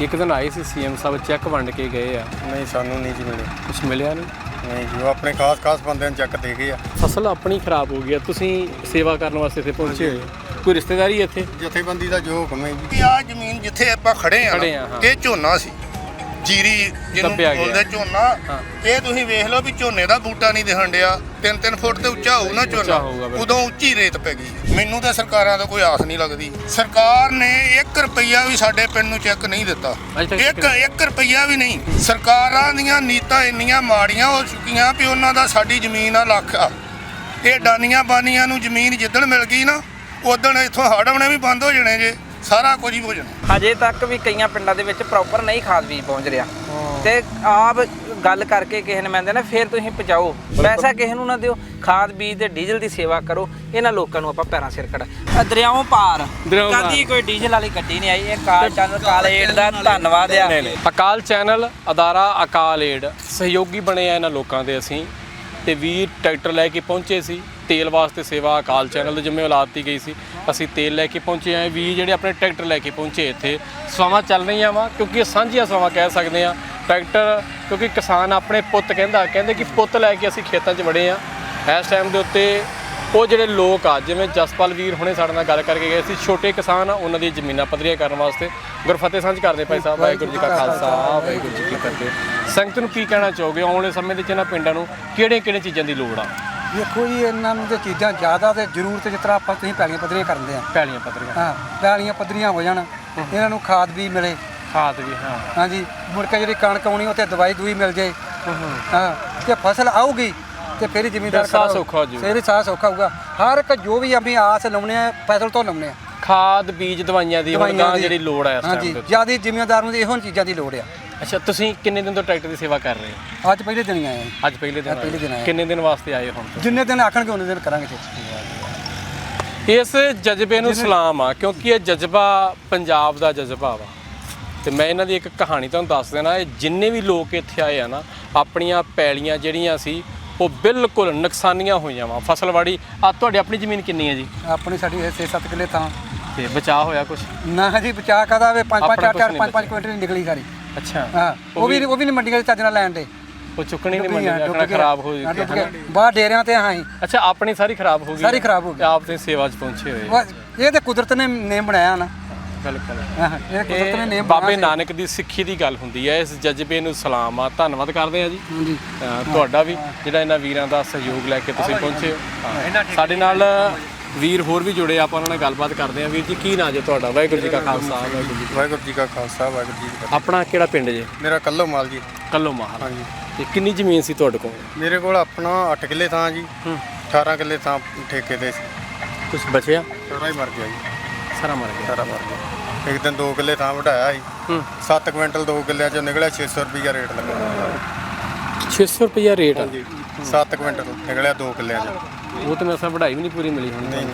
ਇੱਕ ਦਿਨ ਆਏ ਸੀ ਸੀਐਮ ਸਾਹਿਬ ਚੈੱਕ ਵੰਡ ਕੇ ਗਏ ਆ। ਨਹੀਂ ਸਾਨੂੰ ਨਹੀਂ ਜੀ ਮਿਲੇ। ਕੁਝ ਮਿਲਿਆ ਨਹੀਂ? ਨਹੀਂ ਜੀ ਉਹ ਆਪਣੇ ਖਾਸ ਖਾਸ ਬੰਦਿਆਂ ਨੂੰ ਚੱਕ ਦੇ ਗਏ ਆ। ਫਸਲ ਆਪਣੀ ਖਰਾਬ ਹੋ ਗਈ ਆ। ਤੁਸੀਂ ਸੇਵਾ ਕਰਨ ਵਾਸਤੇ ਇੱਥੇ ਪਹੁੰਚੇ ਹੋਏ ਹੋ। ਕੋਈ ਰਿਸ਼ਤੇਦਾਰੀ ਇੱਥੇ? ਜਥੇਬੰਦੀ ਦਾ ਜੋ ਹੁਕਮ ਹੈ ਜੀ। ਕਿ ਆ ਜ਼ਮੀਨ ਜਿੱਥੇ ਆਪਾਂ ਖੜੇ ਆ ਖੜੇ ਆ, ਹਾਂ। ਇਹ ਝੋਨਾ ਸੀ। ਜੀਰੀ ਜਿਹਨੂੰ ਦੱਬਿਆ ਗਿਆ। ਬੋਲਦੇ ਝੋਨਾ ਹਾਂ। ਇਹ ਤੁਸੀਂ ਵੇਖ ਲਓ ਵੀ ਝੋਨੇ ਦਾ ਬੂਟਾ ਨਹੀਂ ਦਿਖਣ ਡਿਆ। 3-3 ਫੁੱਟ ਤੇ ਉੱਚਾ ਹੋਊ ਨਾ ਝੋਨਾ। ਹੋਊਗਾ ਬਿਲਕੁਲ। ਉਦੋਂ ਉੱਚੀ ਰੇਤ ਪੈ ਗਈ। ਮੈਨੂੰ ਤਾਂ ਸਰਕਾਰਾਂ ਦਾ ਕੋਈ ਆਸ ਨਹੀਂ ਲੱਗਦੀ। ਸਰਕਾਰ ਨੇ 1 ਰੁਪਈਆ ਵੀ ਸਾਡੇ ਪਿੰਡ ਨੂੰ ਚੈੱਕ ਨਹੀਂ ਦਿੱਤਾ। ਅੱਜ ਤੱਕ ਇੱਕ 1 ਰੁਪਈਆ ਵੀ ਨਹੀਂ। ਸਰਕਾਰਾਂ ਦੀਆਂ ਨੀਤਾਂ ਇੰਨੀਆਂ ਮਾੜੀਆਂ ਹੋ ਚੁੱਕੀਆਂ ਵੀ ਉਹਨਾਂ ਦਾ ਸਾਡੀ ਜ਼ਮੀਨ ਆ ਲੱਖ ਆ। ਇਹ ਡਾਨੀਆਂ ਬਾਨੀਆਂ ਨੂੰ ਜ਼ਮੀਨ ਜਿੱਦਣ ਮਿਲ ਗਈ ਨਾ ਉਦੋਂ ਇੱਥੋਂ ਹੜਵਣੇ ਵੀ ਬੰਦ ਹੋ ਜਾਣੇ ਜੇ। ਸਾਰਾ ਕੁਝ ਹੀ ਹੋ ਜਾਣਾ ਹਜੇ ਤੱਕ ਵੀ ਕਈਆਂ ਪਿੰਡਾਂ ਦੇ ਵਿੱਚ ਪ੍ਰੋਪਰ ਨਹੀਂ ਖਾਦ ਬੀਜ ਪਹੁੰਚ ਰਿਹਾ। ਤੇ ਆਪ ਗੱਲ ਕਰਕੇ ਕਿਸੇ ਨੇ ਮੰਨਦੇ ਨਾ ਫਿਰ ਤੁਸੀਂ ਪਹੁੰਚਾਓ ਪੈਸਾ ਕਿਸੇ ਨੂੰ ਨਾ ਦਿਓ। ਖਾਦ ਬੀਜ ਤੇ ਡੀਜ਼ਲ ਦੀ ਸੇਵਾ ਕਰੋ। ਇਹਨਾਂ ਲੋਕਾਂ ਨੂੰ ਆਪਾਂ ਪੈਰਾਂ ਸਿਰ ਖੜਾ ਅ, ਦਰਿਆਓਂ ਪਾਰ। ਕਦੀ ਕੋਈ ਡੀਜ਼ਲ ਵਾਲੀ ਗੱਡੀ ਨਹੀਂ ਆਈ। ਇਹ ਕਾਲ ਚੈਨਲ ਕਾਲ ਏਡ ਦਾ ਧੰਨਵਾਦ ਆ। ਅਕਾਲ ਚੈਨਲ ਅਦਾਰਾ ਅਕਾਲ ਏਡ। ਸਹਿਯੋਗੀ ਬਣੇ ਆ ਇਹਨਾਂ ਲੋਕਾਂ ਦੇ ਅਸੀਂ। ਤੇ ਵੀਰ ਟਰੈਕਟਰ ਲੈ ਕੇ ਪਹੁੰਚੇ ਸੀ। ਤੇਲ ਵਾਸਤੇ ਸੇਵਾ ਅਕਾਲ ਚੈਨਲ ਦੇ ਜਿੰਮੇ ਦਿੱਤੀ ਗਈ ਸੀ। ਅਸੀਂ ਤੇਲ ਲੈ ਕੇ ਪਹੁੰਚੇ ਆਏ ਵੀ ਜਿਹੜੇ ਆਪਣੇ ਟਰੈਕਟਰ ਲੈ ਕੇ ਪਹੁੰਚੇ ਇੱਥੇ, ਸਵਾਵਾਂ ਚੱਲ ਰਹੀਆਂ ਵਾ, ਕਿਉਂਕਿ ਇਹ ਸਾਂਝੀਆਂ ਸਵਾਵਾਂ ਕਹਿ ਸਕਦੇ ਆ ਟਰੈਕਟਰ, ਕਿਉਂਕਿ ਕਿਸਾਨ ਆਪਣੇ ਪੁੱਤ ਕਹਿੰਦਾ, ਕਹਿੰਦੇ ਕਿ ਪੁੱਤ ਲੈ ਕੇ ਅਸੀਂ ਖੇਤਾਂ 'ਚ ਵੜੇ ਆ ਇਸ ਟਾਈਮ ਦੇ ਉੱਤੇ ਉਹ ਜਿਹੜੇ ਲੋਕ ਆ, ਜਿਵੇਂ ਜਸਪਾਲ ਵੀਰ ਹੁਣੇ ਸਾਡੇ ਨਾਲ ਗੱਲ ਕਰਕੇ ਗਏ ਸੀ, ਛੋਟੇ ਕਿਸਾਨ ਆ, ਉਹਨਾਂ ਦੀਆਂ ਜ਼ਮੀਨਾਂ ਪੱਧਰੀਆਂ ਕਰਨ ਵਾਸਤੇ। ਗੁਰਫਤਿਹ ਸਾਂਝ ਕਰਦੇ ਭਾਈ ਸਾਹਿਬ, ਵਾਹਿਗੁਰੂ ਜੀ ਕਾ ਖਾਲਸਾ, ਵਾਹਿਗੁਰੂ ਜੀ ਕੀ ਫਤਿਹ। ਸੰਗਤ ਨੂੰ ਕੀ ਕਹਿਣਾ ਚਾਹੋਗੇ ਆਉਣ ਵਾਲੇ ਸਮੇਂ ਦੇ ਚ ਇਹਨਾਂ ਪਿੰਡਾਂ ਨੂੰ ਕਿਹੜੇ ਕਿਹੜੇ ਚੀਜ਼ਾਂ ਦੀ ਲੋੜ ਆ? ਦੇਖੋ ਜੀ ਇਹਨਾਂ ਨੂੰ ਤੇ ਚੀਜ਼ਾਂ ਜ਼ਿਆਦਾ ਤੇ ਜ਼ਰੂਰਤ ਜਿਸ ਤਰ੍ਹਾਂ ਆਪਾਂ ਤੁਸੀਂ ਪੈਲੀਆਂ ਪੱਧਰੀਆਂ ਕਰਦੇ ਆ। ਪੈਲੀਆਂ ਪੱਧਰੀਆਂ। ਹਾਂ ਪੈਲੀਆਂ ਪੱਧਰੀਆਂ ਹੋ ਜਾਣ ਇਹਨਾਂ ਨੂੰ ਖਾਦ ਵੀ ਮਿਲੇ। ਖਾਦ ਵੀ ਹਾਂ। ਹਾਂਜੀ ਮੁੜ ਕੇ ਜਿਹੜੀ ਕਣਕ ਆਉਣੀ ਉਹ ਤੇ ਦਵਾਈ ਦੂਈ ਮਿਲ ਜੇ। ਹਾਂ ਤੇ ਫਸਲ ਆਊਗੀ ਤੇ ਫਿਰ ਜ਼ਿਮੀਂਦਾਰ ਸਾਹ। ਸੌਖਾ ਹੋ। ਫਿਰ ਹੀ ਸਾਹ ਸੌਖਾ ਹੋਊਗਾ। ਹਰ ਇੱਕ ਜੋ ਵੀ ਅਸੀਂ ਆਸ ਲਾਉਣੇ ਆ ਫਸਲ ਤੋਂ ਲਾਉਣੇ ਆ। ਖਾਦ ਬੀਜ ਦਵਾਈਆਂ ਦੀ ਹੁਣ ਜਿਹੜੀ ਲੋੜ ਆ ਇਸ ਟਾਈਮ ਉੱਤੇ। ਜ਼ਿਆਦਾ ਜ਼ਿਮੀਂਦਾਰ ਨੂੰ ਇਹੋ ਚੀਜ਼ਾਂ ਦੀ ਲੋੜ ਆ। ਅੱਛਾ ਤੁਸੀਂ ਕਿੰਨੇ ਦਿਨ ਤੋਂ ਟਰੈਕਟਰ ਦੀ ਸੇਵਾ ਕਰ ਰਹੇ ਹੋ? ਅੱਜ ਪਹਿਲੇ ਦਿਨ ਹੀ ਆਏ ਅੱਜ ਪਹਿਲੇ ਦਿਨ ਅੱਜ ਪਹਿਲੇ ਦਿਨ ਆਏ। ਕਿੰਨੇ ਦਿਨ ਵਾਸਤੇ ਆਏ ਹੁਣ ਜਿੰਨੇ ਦਿਨ ਆਖਣਗੇ ਉਹਨੇ ਦਿਨ ਕਰਾਂਗੇ ਇਸ ਜਜ਼ਬੇ ਨੂੰ ਸਲਾਮ ਆ ਕਿਉਂਕਿ ਇਹ ਜਜ਼ਬਾ ਪੰਜਾਬ ਦਾ ਜਜ਼ਬਾ ਵਾ। ਤੇ ਮੈਂ ਇਹਨਾਂ ਦੀ ਇੱਕ ਕਹਾਣੀ ਤੁਹਾਨੂੰ ਦੱਸ ਦੇਣਾ ਇਹ ਜਿੰਨੇ ਵੀ ਲੋਕ ਇੱਥੇ ਆਏ ਆ ਨਾ ਆਪਣੀਆਂ ਪੈਲੀਆਂ ਜਿਹੜੀਆਂ ਸੀ ਉਹ ਬਿਲਕੁਲ ਨੁਕਸਾਨੀਆਂ ਹੋਈਆਂ ਵਾ। ਫਸਲਵਾੜੀ ਆ ਤੁਹਾਡੀ ਆਪਣੀ ਜ਼ਮੀਨ ਕਿੰਨੀ ਹੈ ਜੀ? ਆਪਣੀ ਸਾਡੀ 6-7 ਕਿੱਲੇ ਥਾਂ। ਤੇ ਬਚਾਅ ਹੋਇਆ ਕੁਝ ਨਾ ਜੀ ਬਚਾ ਕਦਾ ਵੇ? 5 5 ਆਪਣਾ 4 4 ਕੁਛ ਨਹੀਂ 5 5 ਕੁਇੰਟਲ ਨਿਕਲੀ ਸਾਰੀ। ਅੱਛਾ। ਹਾਂ ਉਹ ਵੀ ਉਹ ਵੀ ਨਹੀਂ ਮੰਡੀਆਂ ਦੇ ਚੱਜ ਨਾਲ ਲੈਣ ਦੇ। ਉਹ ਚੁੱਕਣੀ ਨਹੀਂ ਮੰਨੀ ਰੱਖਣਾ ਖਰਾਬ ਹੋ ਹਾਂ, ਡੁੱਬ ਚੁੱਕੀ ਗਏ। ਬਾਹਰ ਡੇਰਿਆਂ ਤੇ ਹਾਂ ਹੀ ਅੱਛਾ ਆਪਣੀ ਸਾਰੀ ਖਰਾਬ ਹੋ ਗਈ। ਸਾਰੀ ਖਰਾਬ ਹੋ ਗਈ। ਤੇ ਆਪ ਤੇ ਸੇਵਾ 'ਚ ਪਹੁੰਚੇ ਹੋਏ। ਬਸ ਇਹ ਤੇ ਕੁਦਰਤ ਨੇ ਨੇਮ ਬਣਾਇਆ ਨਾ। ਬਿਲਕੁਲ। ਹਾਂ, ਇਹ ਕੁਦਰਤ ਨੇ ਇਹ ਨੇਮ ਬਾਬੇ ਨਾਨਕ ਦੀ ਸਿੱਖੀ ਦੀ ਗੱਲ ਹੁੰਦੀ ਹੈ। ਇਸ ਜਜ਼ਬੇ ਨੂੰ ਸਲਾਮ ਆ। ਧੰਨਵਾਦ ਕਰਦੇ ਆ ਜੀ। ਤੁਹਾਡਾ ਵੀ ਜਿਹੜਾ ਇਹਨਾਂ ਵੀਰਾਂ ਦਾ ਸਹਿਯੋਗ ਲੈ ਕੇ ਤੁਸੀਂ ਪਹੁੰਚੇ ਹਾਂ। ਸਾਡੇ ਨਾਲ ਵੀਰ ਹੋਰ ਵੀ ਜੁੜੇ ਆਪਾਂ ਉਹਨਾਂ ਨਾਲ ਗੱਲਬਾਤ ਕਰਦੇ ਆ ਵੀਰ ਜੀ ਕੀ ਨਾਂ ਜੇ ਤੁਹਾਡਾ? ਵਾਹਿਗੁਰੂ ਜੀ ਕਾ ਖਾਲਸਾ ਵਾਹਿਗੁਰੂ ਜੀ ਕੀ ਵਾਹਿਗੁਰੂ ਜੀ ਕਾ ਖਾਲਸਾ ਵਾਹਿਗੁਰੂ ਜੀ ਕੀ ਫਤਿਹ। ਆਪਣਾ ਕਿਹੜਾ ਪਿੰਡ ਜੇ? ਮੇਰਾ ਕੱਲੋ ਮਾਲ ਜੀ। ਕੱਲੋ ਮਹਾਲ ਹਾਂਜੀ। ਤੇ ਕਿੰਨੀ ਜ਼ਮੀਨ ਸੀ ਤੁਹਾਡੇ ਕੋਲ? ਮੇਰੇ ਕੋਲ ਆਪਣਾ 8 ਕਿੱਲੇ ਥਾਂ ਜੀ ਹੂੰ। 18 ਕਿੱਲੇ ਥਾਂ ਠੇਕੇ ਤੇ ਸੀ। ਕੁਝ ਬਚਿਆ? ਸਾਰਾ ਹੀ ਮਰ ਗਿਆ ਜੀ। ਸਾਰਾ ਮਰ ਗਿਆ। ਸਾਰਾ ਮਰ ਗਿਆ। ਇੱਕ ਦਿਨ 2 ਕਿੱਲੇ ਥਾਂ ਵਢਾਇਆ ਸੀ। ਹੂੰ। 7 ਕੁਇੰਟਲ 2 ਕਿੱਲਿਆਂ ਚੋਂ ਨਿਕਲਿਆ 600 ਰੁਪਈਆ ਰੇਟ ਲੱਗਾ। 600 ਰੁਪਇਆ ਰੇਟ ਆ? ਹਾਂਜੀ। 7 ਕੁਇੰਟਲ ਨਿਕਲਿਆ 2 ਕਿੱਲਿਆਂ ਚੋਂ। ਉਹ ਤਾਂ ਮੈਂ ਪੜ੍ਹਾਈ ਵੀ ਨਹੀਂ ਪੂਰੀ ਮਿਲੀ ਹੁਣ ਨਹੀਂ।